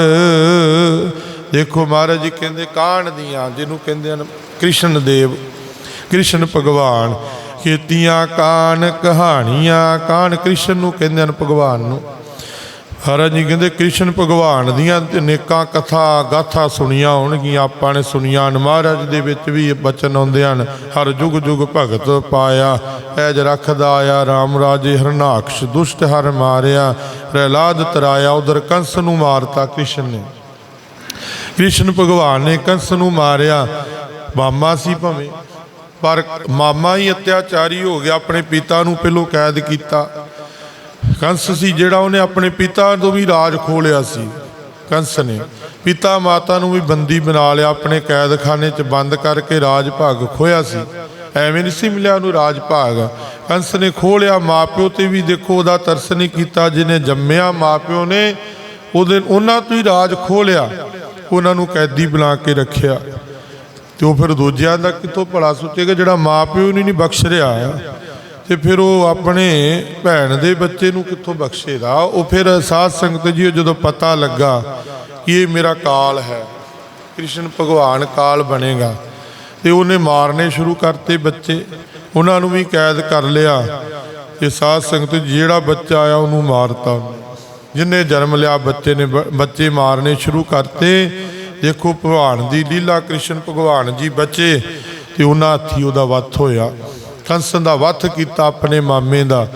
ਦੇਖੋ, ਮਹਾਰਾਜ ਜੀ ਕਹਿੰਦੇ, ਕਾਣ ਦੀਆਂ, ਜਿਹਨੂੰ ਕਹਿੰਦੇ ਹਨ ਕ੍ਰਿਸ਼ਨ ਦੇਵ, ਕ੍ਰਿਸ਼ਨ ਭਗਵਾਨ ਖੇਤੀਆਂ ਕਾਨ ਕਹਾਣੀਆਂ, ਕਾਨ ਕ੍ਰਿਸ਼ਨ ਨੂੰ ਕਹਿੰਦੇ ਹਨ ਭਗਵਾਨ ਨੂੰ। ਮਹਾਰਾਜ ਜੀ ਕਹਿੰਦੇ, ਕ੍ਰਿਸ਼ਨ ਭਗਵਾਨ ਦੀਆਂ ਅਨੇਕਾਂ ਕਥਾ, ਗਾਥਾ ਸੁਣੀਆਂ ਹੋਣਗੀਆਂ, ਆਪਾਂ ਨੇ ਸੁਣੀਆਂ ਹਨ। ਮਹਾਰਾਜ ਦੇ ਵਿੱਚ ਵੀ ਬਚਨ ਆਉਂਦੇ ਹਨ, ਹਰ ਜੁਗ ਜੁਗ ਭਗਤ ਪਾਇਆ, ਐਜ ਰੱਖਦਾ ਆਇਆ RAM ਰਾਜੇ ਹਰਨਾਕਸ਼ ਦੁਸ਼ਟ ਹਰ ਮਾਰਿਆ, ਪ੍ਰਹਿਲਾਦ ਤਰਾਇਆ, ਉਧਰ ਕੰਸ ਨੂੰ ਮਾਰਤਾ ਕ੍ਰਿਸ਼ਨ ਨੇ। ਕ੍ਰਿਸ਼ਨ ਭਗਵਾਨ ਨੇ ਕੰਸ ਨੂੰ ਮਾਰਿਆ, ਮਾਮਾ ਸੀ ਭਵੇਂ। ਪਰ ਮਾਮਾ ਹੀ ਅਤਿਆਚਾਰੀ ਹੋ ਗਿਆ, ਆਪਣੇ ਪਿਤਾ ਨੂੰ ਪਹਿਲੋਂ ਕੈਦ ਕੀਤਾ। ਕੰਸ ਸੀ ਜਿਹੜਾ ਉਹਨੇ ਆਪਣੇ ਪਿਤਾ ਤੋਂ ਵੀ ਰਾਜ ਖੋਲਿਆ ਸੀ, ਕੰਸ ਨੇ। ਪਿਤਾ ਮਾਤਾ ਨੂੰ ਵੀ ਬੰਦੀ ਬਣਾ ਲਿਆ, ਆਪਣੇ ਕੈਦਖਾਨੇ 'ਚ ਬੰਦ ਕਰਕੇ ਰਾਜ ਭਾਗ ਖੋਇਆ ਸੀ। ਐਵੇਂ ਨਹੀਂ ਸੀ ਮਿਲਿਆ ਉਹਨੂੰ ਰਾਜ ਭਾਗ। ਕੰਸ ਨੇ ਖੋਲਿਆ, ਮਾਪਿਓ ਤੇ ਵੀ ਦੇਖੋ ਉਹਦਾ ਤਰਸ ਨਹੀਂ ਕੀਤਾ, ਜਿਹਨੇ ਜੰਮਿਆ ਮਾਪਿਓ ਨੇ, ਉਹਦੇ ਉਹਨਾਂ ਤੋਂ ਹੀ ਰਾਜ ਖੋਲਿਆ। ਉਹਨਾਂ ਨੂੰ ਕੈਦੀ ਬਣਾ ਕੇ ਰੱਖਿਆ। ਤੇ ਉਹ ਫਿਰ ਦੂਜਿਆਂ ਦਾ ਕਿੱਥੋਂ ਭਲਾ ਸੋਚੇਗਾ? ਜਿਹੜਾ ਮਾਪਿਓ ਨਹੀਂ ਨਹੀਂ ਬਖਸ਼ ਰਿਹਾ ਤੇ ਫਿਰ ਉਹ ਆਪਣੇ ਭੈਣ ਦੇ ਬੱਚੇ ਨੂੰ ਕਿੱਥੋਂ ਬਖਸ਼ੇਗਾ? ਉਹ ਫਿਰ ਸਾਧ ਸੰਗਤ ਜੀ ਜਦੋਂ ਪਤਾ ਲੱਗਾ ਕਿ ਇਹ ਮੇਰਾ ਕਾਲ ਹੈ ਕ੍ਰਿਸ਼ਨ ਭਗਵਾਨ ਕਾਲ ਬਣੇਗਾ ਤੇ ਉਹਨੇ ਮਾਰਨੇ ਸ਼ੁਰੂ ਕਰਤੇ ਬੱਚੇ। ਉਹਨਾਂ ਨੂੰ ਵੀ ਕੈਦ ਕਰ ਲਿਆ ਤੇ ਸਾਧ ਸੰਗਤ ਜੀ, ਜਿਹੜਾ ਬੱਚਾ ਆਇਆ ਉਹਨੂੰ ਮਾਰਤਾ। ਜਿੰਨੇ ਜਨਮ ਲਿਆ ਬੱਚੇ ਨੇ ਬੱਚੇ ਮਾਰਨੇ ਸ਼ੁਰੂ ਕਰਤੇ। ਦੇਖੋ, ਭਗਵਾਨ ਦੀ ਲੀਲਾ ਕ੍ਰਿਸ਼ਨ ਭਗਵਾਨ ਜੀ ਬੱਚੇ ਤੇ ਉਹਨਾਂ ਹੱਥੀ ਉਹਦਾ ਵੱਥ ਹੋਇਆ। ਕੰਸ ਦਾ ਵੱਥ ਕੀਤਾ ਆਪਣੇ ਮਾਮੇ ਦਾ।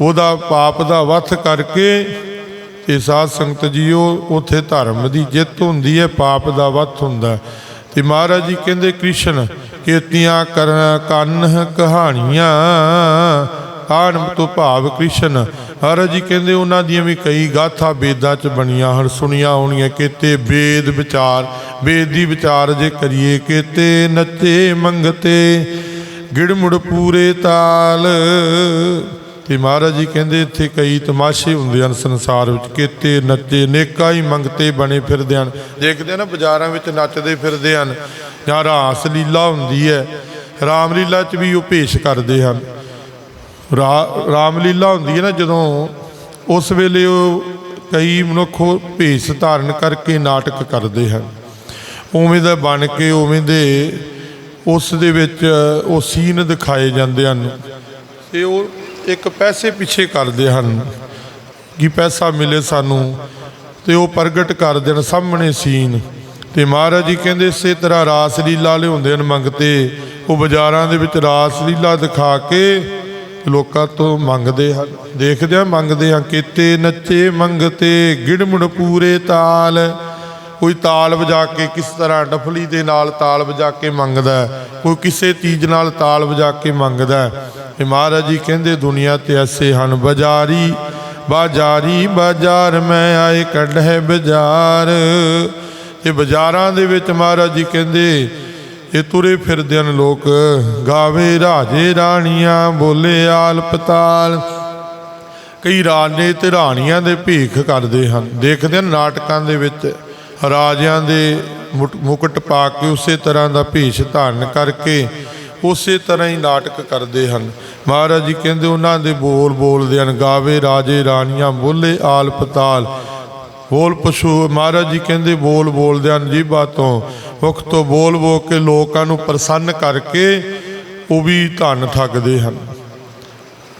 ਉਹਦਾ ਪਾਪ ਦਾ ਵੱਥ ਕਰਕੇ ਤੇ ਸਾਧ ਸੰਗਤ ਜੀਓ, ਉਥੇ ਧਰਮ ਦੀ ਜਿੱਤ ਹੁੰਦੀ ਹੈ, ਪਾਪ ਦਾ ਵੱਥ ਹੁੰਦਾ ਹੈ। ਤੇ ਮਹਾਰਾਜ ਜੀ ਕਹਿੰਦੇ, ਕ੍ਰਿਸ਼ਨ ਕੀਤੀਆਂ ਕਰਨ ਕੰਨ ਕਹਾਣੀਆਂ। ਆਨ ਤੋਂ ਭਾਵ ਕ੍ਰਿਸ਼ਨ। ਮਹਾਰਾਜ ਜੀ ਕਹਿੰਦੇ ਉਹਨਾਂ ਦੀਆਂ ਵੀ ਕਈ ਗਾਥਾ ਵੇਦਾਂ 'ਚ ਬਣੀਆਂ ਹਨ। ਸੁਣੀਆਂ ਹੋਣੀਆਂ ਕਿਤੇ ਵੇਦ ਵਿਚਾਰ, ਵੇਦ ਦੀ ਵਿਚਾਰ ਜੇ ਕਰੀਏ ਕਿਤੇ ਨੱਚੇ ਮੰਗਤੇ ਗਿੜਮੁੜ ਪੂਰੇ ਤਾਲ। ਤੇ ਮਹਾਰਾਜ ਜੀ ਕਹਿੰਦੇ ਇੱਥੇ ਕਈ ਤਮਾਸ਼ੇ ਹੁੰਦੇ ਹਨ ਸੰਸਾਰ ਵਿੱਚ। ਕਿਤੇ ਨੱਚੇ ਨੇਕਾ ਹੀ ਮੰਗਤੇ ਬਣੇ ਫਿਰਦੇ ਹਨ। ਦੇਖਦੇ ਆ ਨਾ ਬਾਜ਼ਾਰਾਂ ਵਿੱਚ ਨੱਚਦੇ ਫਿਰਦੇ ਹਨ। ਜਾਂ ਰਾਸ ਲੀਲਾ ਹੁੰਦੀ ਹੈ। ਰਾਮ ਲੀਲਾ 'ਚ ਵੀ ਉਹ ਪੇਸ਼ ਕਰਦੇ ਹਨ। ਰਾ- ਰਾਮ ਹੁੰਦੀ ਹੈ ਨਾ ਜਦੋਂ ਉਸ ਵੇਲੇ ਉਹ ਕਈ ਮਨੁੱਖ ਉਹ ਭੇਸ ਧਾਰਨ ਕਰਕੇ ਨਾਟਕ ਕਰਦੇ ਹਨ। ਉਵੇਂ ਦਾ ਬਣ ਕੇ ਉਵੇਂ ਦੇ ਉਸ ਦੇ ਵਿੱਚ ਉਹ ਸੀਨ ਦਿਖਾਏ ਜਾਂਦੇ ਹਨ ਤੇ ਉਹ ਇੱਕ ਪੈਸੇ ਪਿੱਛੇ ਕਰਦੇ ਹਨ ਕਿ ਪੈਸਾ ਮਿਲੇ ਸਾਨੂੰ ਤੇ ਉਹ ਪ੍ਰਗਟ ਕਰ ਦੇਣ ਸਾਹਮਣੇ ਸੀਨ ਤੇ ਮਹਾਰਾਜ ਜੀ ਕਹਿੰਦੇ ਇਸੇ ਤਰ੍ਹਾਂ ਰਾਸ ਲੀਲਾ ਲਿਆਉਂਦੇ ਹਨ ਮੰਗਤੇ, ਉਹ ਬਾਜ਼ਾਰਾਂ ਦੇ ਵਿੱਚ ਰਾਸ ਲੀਲਾ ਦਿਖਾ ਕੇ ਲੋਕਾਂ ਤੋਂ ਮੰਗਦੇ ਹਨ। ਦੇਖਦੇ ਆ ਮੰਗਦੇ ਆ ਕਿਤੇ ਨੱਚੇ ਮੰਗਤੇ ਗਿੜਮੁੜ ਪੂਰੇ ਤਾਲ। ਕੋਈ ਤਾਲ ਵਜਾ ਕੇ ਕਿਸ ਤਰ੍ਹਾਂ ਡਫਲੀ ਦੇ ਨਾਲ ਤਾਲ ਵਜਾ ਕੇ ਮੰਗਦਾ ਕੋਈ ਕਿਸੇ ਚੀਜ਼ ਨਾਲ ਤਾਲ ਵਜਾ ਕੇ ਮੰਗਦਾ ਹੈ। ਇਹ ਮਹਾਰਾਜ ਜੀ ਕਹਿੰਦੇ, ਦੁਨੀਆ ਤੇ ਐਸੇ ਹਨ ਬਾਜ਼ਾਰੀ। ਬਾਜ਼ਾਰੀ, ਬਾਜ਼ਾਰ ਮੈਂ ਆਏ ਕੱਢ ਹੈ ਬਾਜ਼ਾਰ। ਇਹ ਬਾਜ਼ਾਰਾਂ ਦੇ ਵਿੱਚ ਮਹਾਰਾਜ ਜੀ ਕਹਿੰਦੇ ਇਹ ਤੁਰੇ ਫਿਰਦੇ ਹਨ ਲੋਕ, ਗਾਵੇ ਰਾਜੇ ਰਾਣੀਆਂ, ਬੋਲੇ ਆਲ ਪਤਾਲ। ਕਈ ਰਾਜੇ ਤੇ ਰਾਣੀਆਂ ਦੇ ਭੀਖ ਕਰਦੇ ਹਨ। ਦੇਖਦੇ ਹਨ ਨਾਟਕਾਂ ਦੇ ਵਿੱਚ ਰਾਜਿਆਂ ਦੇ ਮੁਟ- ਮੁਕਟ ਪਾ ਕੇ ਉਸੇ ਤਰ੍ਹਾਂ ਦਾ ਭੇਸ਼ ਧਾਰਨ ਕਰਕੇ ਉਸੇ ਤਰ੍ਹਾਂ ਹੀ ਨਾਟਕ ਕਰਦੇ ਹਨ। ਮਹਾਰਾਜ ਜੀ ਕਹਿੰਦੇ, ਉਹਨਾਂ ਦੇ ਬੋਲ ਬੋਲਦੇ ਹਨ, ਗਾਵੇ ਰਾਜੇ ਰਾਣੀਆਂ, ਬੋਲੇ ਆਲ ਪਤਾਲ। ਬੋਲ ਪਸ਼ੂ, ਮਹਾਰਾਜ ਜੀ ਕਹਿੰਦੇ ਬੋਲ ਬੋਲਦੇ ਹਨ ਜੀਭਾ ਤੋਂ ਮੁਖ ਤੋਂ ਬੋਲ ਬੋ ਕੇ ਲੋਕਾਂ ਨੂੰ ਪ੍ਰਸੰਨ ਕਰਕੇ ਉਹ ਵੀ ਧਨ ਠੱਗਦੇ ਹਨ।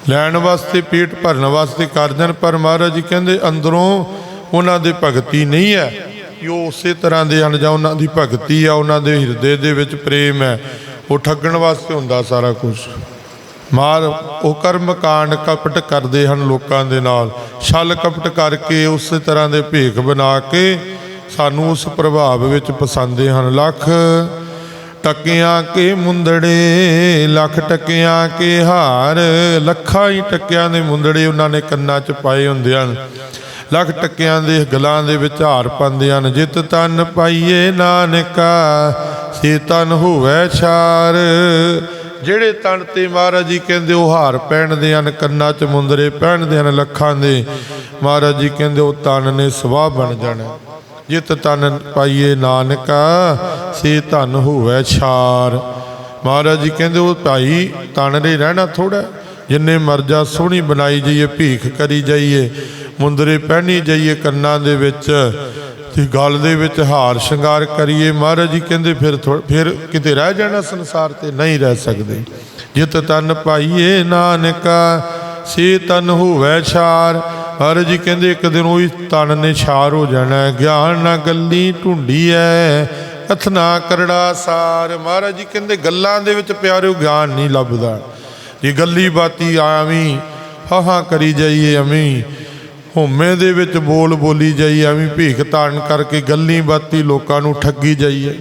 ਲੈਣ ਵਾਸਤੇ, ਪੇਟ ਭਰਨ ਵਾਸਤੇ ਕਰਦੇ ਹਨ ਪਰ ਮਹਾਰਾਜ ਜੀ ਕਹਿੰਦੇ ਅੰਦਰੋਂ ਉਹਨਾਂ ਦੇ ਭਗਤੀ ਨਹੀਂ ਹੈ। ਕਿ ਉਹ ਉਸੇ ਤਰ੍ਹਾਂ ਦੇ ਹਨ ਜਾਂ ਉਹਨਾਂ ਦੀ ਭਗਤੀ ਆ, ਉਹਨਾਂ ਦੇ ਹਿਰਦੇ ਦੇ ਵਿੱਚ ਪ੍ਰੇਮ ਹੈ। ਉਹ ਠੱਗਣ ਵਾਸਤੇ ਹੁੰਦਾ ਸਾਰਾ ਕੁਝ ਮਾਰ ਉਹ ਕਰਮ ਕਾਂਡ ਕਪਟ ਕਰਦੇ ਹਨ ਲੋਕਾਂ ਦੇ ਨਾਲ। ਛਲ ਕਪਟ ਕਰਕੇ ਉਸੇ ਤਰ੍ਹਾਂ ਦੇ ਭੇਖ ਬਣਾ ਕੇ ਸਾਨੂੰ ਉਸ ਪ੍ਰਭਾਵ ਵਿੱਚ ਪਸੰਦੇ ਹਨ। ਲੱਖ ਟੱਕਿਆਂ ਕੇ ਮੁੰਦੜੇ, ਲੱਖ ਟੱਕਿਆਂ ਕੇ ਹਾਰ, ਲੱਖਾਂ ਹੀ ਟੱਕਿਆਂ ਦੇ ਮੁੰਦੜੇ ਉਹਨਾਂ ਨੇ ਕੰਨਾਂ 'ਚ ਪਾਏ ਹੁੰਦੇ ਹਨ। ਲੱਖ ਟੱਕਿਆਂ ਦੇ ਗਲਾਂ ਦੇ ਵਿੱਚ ਹਾਰ ਪਾਉਂਦੇ ਹਨ। ਜਿਤ ਤਨ ਪਾਈਏ ਨਾਨਕਾ ਸੇ ਤਨ ਹੋਵੇ ਛਾਰ ਜਿਹੜੇ ਤਨ ਤੇ ਮਹਾਰਾਜ ਜੀ ਕਹਿੰਦੇ ਉਹ ਹਾਰ ਪਹਿਨਦੇ ਹਨ, ਕੰਨਾਂ 'ਚ ਮੁੰਦਰੇ ਪਹਿਨਦੇ ਹਨ, ਲੱਖਾਂ ਦੇ। ਮਹਾਰਾਜ ਜੀ ਕਹਿੰਦੇ ਉਹ ਤਨ ਨੇ ਸਵਾਹ ਬਣ ਜਾਣਾ। ਜਿਤ ਤਨ ਪਾਈਏ ਨਾਨਕਾ, ਸੇ ਧਨ ਹੋਵੇ ਛਾਰ। ਮਹਾਰਾਜ ਜੀ ਕਹਿੰਦੇ ਉਹ ਭਾਈ ਤਨ ਦੇ ਰਹਿਣਾ ਥੋੜਾ ਜਿੰਨੇ ਮਰਜ਼ਾ ਸੋਹਣੀ ਬਣਾਈ ਜਾਈਏ, ਭੀਖ ਕਰੀ ਜਾਈਏ, ਮੁੰਦਰੇ ਪਹਿਨੀ ਜਾਈਏ ਕੰਨਾਂ ਦੇ ਵਿੱਚ ਤੇ ਗਲ ਦੇ ਵਿੱਚ ਹਾਰ ਸ਼ਿੰਗਾਰ ਕਰੀਏ। ਮਹਾਰਾਜ ਜੀ ਕਹਿੰਦੇ, ਫਿਰ ਥੋ- ਫਿਰ ਕਿਤੇ ਰਹਿ ਜਾਣਾ ਸੰਸਾਰ ਤੇ ਨਹੀਂ ਰਹਿ ਸਕਦੇ। ਜਿਤ ਤਨ ਪਾਈਏ ਨਾਨਕਾ, ਸੇ ਤਨ ਹੋਵੇ ਛਾਰ। ਹਰ ਜੀ ਕਹਿੰਦੇ, ਇੱਕ ਦਿਨ ਉਹੀ ਤਨ ਨੇ ਛਾਰ ਹੋ ਜਾਣਾ। ਗਿਆਨ ਨਾ ਗੱਲੀ ਢੁੰਡੀ ਐ ਕਥਨਾ ਕਰੜਾ ਸਾਰ। ਮਹਾਰਾਜ ਜੀ ਕਹਿੰਦੇ, ਗੱਲਾਂ ਦੇ ਵਿੱਚ ਪਿਆਰਿਓ ਗਿਆਨ ਨਹੀਂ ਲੱਭਦਾ। ਜੇ ਗੱਲੀ ਬਾਤੀ ਆਵੀਂ, ਹਾਹਾਂ ਕਰੀ ਜਾਈਏ ਐਵੇਂ ਹੋਮੇ ਦੇ ਵਿੱਚ ਬੋਲ ਬੋਲੀ ਜਾਈਏ, ਐਵੇਂ ਭੀਖ ਧਾਰਨ ਕਰਕੇ ਗੱਲੀ ਬਾਤੀ ਲੋਕਾਂ ਨੂੰ ਠੱਗੀ ਜਾਈਏ।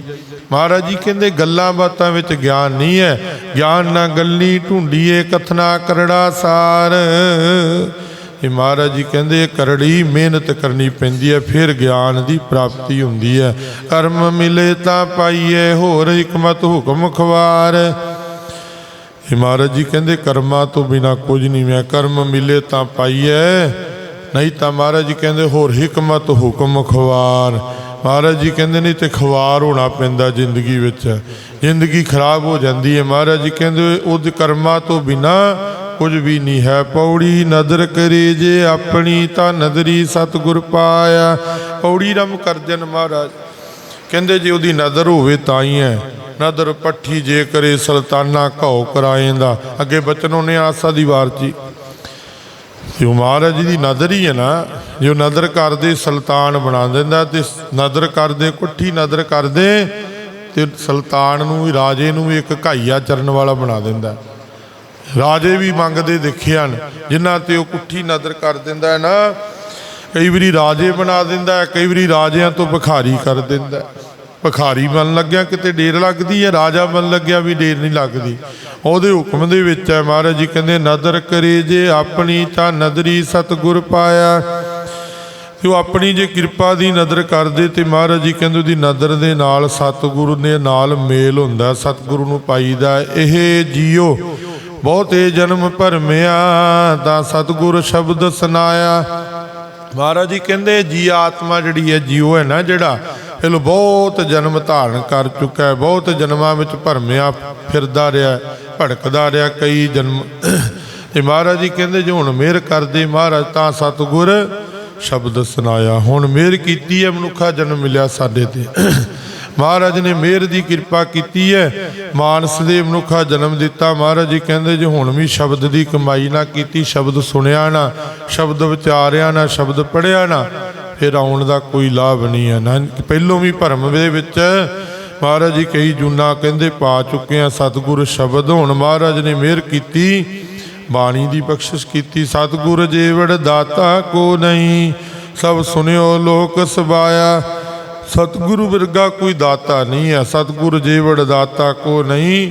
ਮਹਾਰਾਜ ਜੀ ਕਹਿੰਦੇ, ਗੱਲਾਂ ਬਾਤਾਂ ਵਿੱਚ ਗਿਆਨ ਨਹੀਂ ਹੈ। ਗਿਆਨ ਨਾ ਗੱਲੀ, ਢੁੰਡੀਏ ਕਥਨਾ ਕਰੜਾ ਸਾਰ। ਇਹ ਮਹਾਰਾਜ ਜੀ ਕਹਿੰਦੇ, ਕਰੜੀ ਮਿਹਨਤ ਕਰਨੀ ਪੈਂਦੀ ਹੈ, ਫਿਰ ਗਿਆਨ ਦੀ ਪ੍ਰਾਪਤੀ ਹੁੰਦੀ ਹੈ। ਕਰਮ ਮਿਲੇ ਤਾਂ ਪਾਈਏ, ਹੋਰ ਹਕਮਤ ਹੁਕਮ ਖਵਾਰ। ਮਹਾਰਾਜ ਜੀ ਕਹਿੰਦੇ, ਕਰਮਾਂ ਤੋਂ ਬਿਨਾ ਕੁਝ ਨਹੀਂ, ਮੈਂ ਕਰਮ ਮਿਲੇ ਤਾਂ ਪਾਈਏ ਨਹੀਂ ਤਾਂ ਮਹਾਰਾਜ ਜੀ ਕਹਿੰਦੇ, ਹੋਰ ਹਕਮਤ, ਹੁਕਮ ਖਵਾਰ। ਮਹਾਰਾਜ ਜੀ ਕਹਿੰਦੇ, ਨਹੀਂ ਤੇ ਖਵਾਰ ਹੋਣਾ ਪੈਂਦਾ ਜ਼ਿੰਦਗੀ ਵਿੱਚ। ਜ਼ਿੰਦਗੀ ਖਰਾਬ ਹੋ ਜਾਂਦੀ ਹੈ। ਮਹਾਰਾਜ ਜੀ ਕਹਿੰਦੇ ਉਹਦੇ ਕਰਮਾਂ ਤੋਂ ਬਿਨਾ ਕੁਝ ਵੀ ਨਹੀਂ ਹੈ। ਪੌੜੀ ਨਦਰ ਕਰੇ ਜੇ ਆਪਣੀ, ਤਾਂ ਨਦਰੀ ਸਤਿਗੁਰ ਪਾਇਆ। ਪੌੜੀ ਰਮ ਕਰਜਨ ਮਹਾਰਾਜ। ਕਹਿੰਦੇ, ਜੇ ਉਹਦੀ ਨਜ਼ਰ ਹੋਵੇ ਤਾਂ ਹੀ ਹੈ। ਨਦਰ ਪੱਠੀ ਜੇ ਕਰੇ ਸੁਲਤਾਨਾ ਘਾਉ ਕਰਾਏਂਦਾ। ਅੱਗੇ ਬਚਨ ਉਹਨੇ ਆਸਾ ਦੀ ਵਾਰ ਜੀ ਤੇ ਮਹਾਰਾਜ ਦੀ ਨਜ਼ਰ ਹੀ ਹੈ ਨਾ, ਜੋ ਨਜ਼ਰ ਕਰਦੇ ਸੁਲਤਾਨ ਬਣਾ ਦਿੰਦਾ ਤੇ ਨਜ਼ਰ ਕਰਦੇ, ਕੁੱਠੀ ਨਜ਼ਰ ਕਰਦੇ ਤੇ ਸੁਲਤਾਨ ਨੂੰ ਵੀ, ਰਾਜੇ ਨੂੰ ਵੀ ਇੱਕ ਘਾਈਆ ਚਰਨ ਵਾਲਾ ਬਣਾ ਦਿੰਦਾ। ਰਾਜੇ ਵੀ ਮੰਗਦੇ ਦੇਖੇ ਹਨ, ਜਿਨ੍ਹਾਂ ਤੇ ਉਹ ਕੁੱਠੀ ਨਜ਼ਰ ਕਰ ਦਿੰਦਾ ਹੈ ਨਾ। ਕਈ ਵਾਰੀ ਰਾਜੇ ਬਣਾ ਦਿੰਦਾ ਕਈ ਵਾਰੀ ਰਾਜਿਆਂ ਤੋਂ ਭਿਖਾਰੀ ਕਰ ਦਿੰਦਾ ਭਖਾਰੀ ਬਣ ਲੱਗਿਆ, ਕਿਤੇ ਡੇਰ ਲੱਗਦੀ ਹੈ, ਰਾਜਾ ਬਣ ਲੱਗਿਆ ਵੀ ਡੇਰ ਨਹੀਂ ਲੱਗਦੀ। ਉਹਦੇ ਹੁਕਮ ਦੇ ਵਿੱਚ ਹੈ ਮਹਾਰਾਜ ਜੀ, ਕਹਿੰਦੇ, ਨਦਰ ਕਰੇ ਜੇ ਆਪਣੀ ਤਾਂ ਨਦਰੀ ਸਤਗੁਰ ਪਾਇਆ। ਤੇ ਉਹ ਆਪਣੀ ਜੇ ਕਿਰਪਾ ਦੀ ਨਦਰ ਕਰਦੇ ਤੇ ਮਹਾਰਾਜ ਜੀ ਕਹਿੰਦੇ, ਉਹਦੀ ਨਦਰ ਦੇ ਨਾਲ ਸਤਿਗੁਰੂ ਦੇ ਨਾਲ ਮੇਲ ਹੁੰਦਾ, ਸਤਿਗੁਰੂ ਨੂੰ ਪਾਈਦਾ। ਇਹ ਜੀਓ, ਬਹੁਤੇ ਜਨਮ ਭਰਮਿਆ, ਤਾਂ ਸਤਿਗੁਰ ਸ਼ਬਦ ਸੁਨਾਇਆ ਮਹਾਰਾਜ ਜੀ ਕਹਿੰਦੇ, ਜੀ ਆਤਮਾ ਜਿਹੜੀ ਹੈ, ਜੀਓ ਹੈ ਨਾ ਜਿਹੜਾ ਇਹ ਲੋ ਬਹੁਤ ਜਨਮ ਧਾਰਨ ਕਰ ਚੁੱਕਾ ਹੈ। ਬਹੁਤ ਜਨਮਾਂ ਵਿੱਚ ਭਰਮਿਆ, ਫਿਰਦਾ ਰਿਹਾ, ਭੜਕਦਾ ਰਿਹਾ। ਕਈ ਜਨਮ [COUGHS] ਤੇ ਮਹਾਰਾਜ ਜੀ ਕਹਿੰਦੇ ਜੇ, ਹੁਣ ਮਿਹਰ ਕਰਦੇ ਮਹਾਰਾਜ, ਤਾਂ ਸਤਿਗੁਰ ਸ਼ਬਦ ਸੁਨਾਇਆ ਹੁਣ ਮਿਹਰ ਕੀਤੀ ਹੈ, ਮਨੁੱਖਾ ਜਨਮ ਮਿਲਿਆ ਸਾਡੇ ਤੇ। [COUGHS] ਮਹਾਰਾਜ ਨੇ ਮਿਹਰ ਦੀ ਕਿਰਪਾ ਕੀਤੀ ਹੈ। ਮਾਨਸ ਦੇ ਮਨੁੱਖਾ ਜਨਮ ਦਿੱਤਾ। ਮਹਾਰਾਜ ਜੀ ਕਹਿੰਦੇ ਜੇ, ਹੁਣ ਵੀ ਸ਼ਬਦ ਦੀ ਕਮਾਈ ਨਾ ਕੀਤੀ, ਸ਼ਬਦ ਸੁਣਿਆ ਨਾ, ਸ਼ਬਦ ਵਿਚਾਰਿਆ ਨਾ, ਸ਼ਬਦ ਪੜਿਆ ਨਾ। ਫਿਰ ਆਉਣ ਦਾ ਕੋਈ ਲਾਭ ਨਹੀਂ ਹੈ। ਨਾ, ਪਹਿਲੋਂ ਵੀ ਭਰਮ ਦੇ ਵਿੱਚ ਮਹਾਰਾਜ ਜੀ ਕਈ ਜੁਨਾ ਕਹਿੰਦੇ ਪਾ ਚੁੱਕੇ ਆ, ਸਤਿਗੁਰ ਸ਼ਬਦ ਹੁਣ। ਮਹਾਰਾਜ ਨੇ ਮਿਹਰ ਕੀਤੀ, ਬਾਣੀ ਦੀ ਬਖਸ਼ਿਸ਼ ਕੀਤੀ, ਸਤਿਗੁਰ ਜੀਵੜ ਦਾਤਾ ਕੋ ਨਹੀਂ, ਸਭ ਸੁਨਿਓ ਲੋਕ ਸਬਾਇਆ। ਸਤਿਗੁਰੂ ਵਰਗਾ ਕੋਈ ਦਾਤਾ ਨਹੀਂ ਹੈ, ਸਤਿਗੁਰ ਜੀਵੜ ਦਾਤਾ ਕੋ ਨਹੀਂ।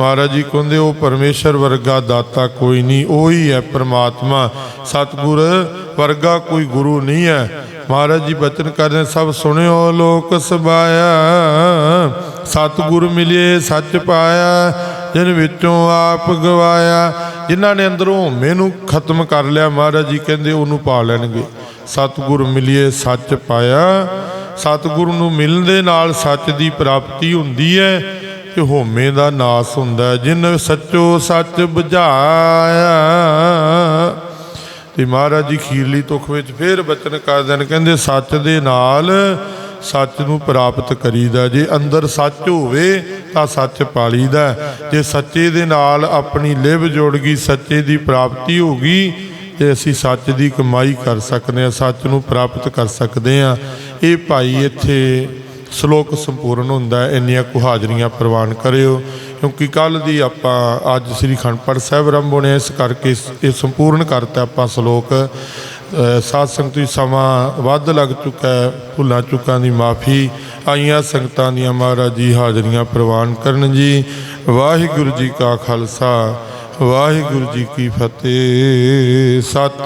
ਮਹਾਰਾਜ ਜੀ ਕਹਿੰਦੇ, ਉਹ ਪਰਮੇਸ਼ਰ ਵਰਗਾ ਦਾਤਾ ਕੋਈ ਨਹੀਂ, ਉਹੀ ਹੈ ਪ੍ਰਮਾਤਮਾ। ਸਤਿਗੁਰ ਵਰਗਾ ਕੋਈ ਗੁਰੂ ਨਹੀਂ ਹੈ। ਮਹਾਰਾਜ ਜੀ ਬਚਨ ਕਰਦੇ ਸਭ ਸੁਣਿਓ, ਲੋਕ ਸਬਾਇਆ ਸਤਿਗੁਰ ਮਿਲੇ ਸੱਚ ਪਾਇਆ, ਜਿਨ ਵਿੱਚੋਂ ਆਪ ਗਵਾਇਆ। ਜਿਨ੍ਹਾਂ ਨੇ ਅੰਦਰੋਂ ਮੈਨੂੰ ਖਤਮ ਕਰ ਲਿਆ, ਮਹਾਰਾਜ ਜੀ ਕਹਿੰਦੇ, ਉਹਨੂੰ ਪਾ ਲੈਣਗੇ। ਸਤਿਗੁਰ ਮਿਲਿਏ, ਸੱਚ ਪਾਇਆ। ਸਤਿਗੁਰੂ ਨੂੰ ਮਿਲਣ ਦੇ ਨਾਲ ਸੱਚ ਦੀ ਪ੍ਰਾਪਤੀ ਹੁੰਦੀ ਹੈ। ਤੇ ਹੋਮੇ ਦਾ ਨਾਸ ਹੁੰਦਾ ਹੈ। ਜਿਨ ਸੱਚੋ ਸੱਚ ਬੁਝਾਇਆ। ਤੇ ਮਹਾਰਾਜ ਜੀ ਖੀਰਲੀ ਤੁਖ ਵਿੱਚ ਫੇਰ ਬਚਨ ਕਰਦੇ ਨੇ ਕਹਿੰਦੇ ਸੱਚ ਦੇ ਨਾਲ ਸੱਚ ਨੂੰ ਪ੍ਰਾਪਤ ਕਰੀਦਾ ਜੇ ਅੰਦਰ ਸੱਚ ਹੋਵੇ ਤਾਂ ਸੱਚ ਪਾਲੀਦਾ ਜੇ ਸੱਚੇ ਦੇ ਨਾਲ ਆਪਣੀ ਲਿਵ ਜੋੜ ਗਈ, ਸੱਚੇ ਦੀ ਪ੍ਰਾਪਤੀ ਹੋ ਗਈ, ਤੇ ਅਸੀਂ ਸੱਚ ਦੀ ਕਮਾਈ ਕਰ ਸਕਨੇ ਆ ਸੱਚ ਨੂੰ ਪ੍ਰਾਪਤ ਕਰ ਸਕਦੇ ਆ ਇਹ ਭਾਈ ਇੱਥੇ ਸ਼ਲੋਕ ਸੰਪੂਰਨ ਹੁੰਦਾ ਹੈ ਇੰਨੀਆਂ ਕੁ ਹਾਜ਼ਰੀਆਂ ਪ੍ਰਵਾਨ ਕਰਿਓ ਕਿਉਂਕਿ ਕੱਲ ਦੀ ਆਪਾਂ ਅੱਜ ਸ੍ਰੀ ਖੰਡਪੜ ਸਾਹਿਬ ਆਰੰਭ ਹੋਣੇ ਇਸ ਕਰਕੇ ਇਹ ਸੰਪੂਰਨ ਕਰਤਾ ਆਪਾਂ ਸ਼ਲੋਕ। ਅ, ਸਾਧ ਸੰਗਤ ਵੀ ਸਮਾਂ ਵੱਧ ਲੱਗ ਚੁੱਕਾ ਹੈ ਭੁੱਲਾਂ ਚੁੱਕਾਂ ਦੀ ਮਾਫੀ ਆਈਆਂ ਸੰਗਤਾਂ ਦੀਆਂ ਮਹਾਰਾਜ ਜੀ ਹਾਜ਼ਰੀਆਂ ਪ੍ਰਵਾਨ ਕਰਨ ਜੀ। ਵਾਹਿਗੁਰੂ ਜੀ ਕਾ ਖਾਲਸਾ ਵਾਹਿਗੁਰੂ ਜੀ ਕੀ ਫਤਿਹ ਸਤਿ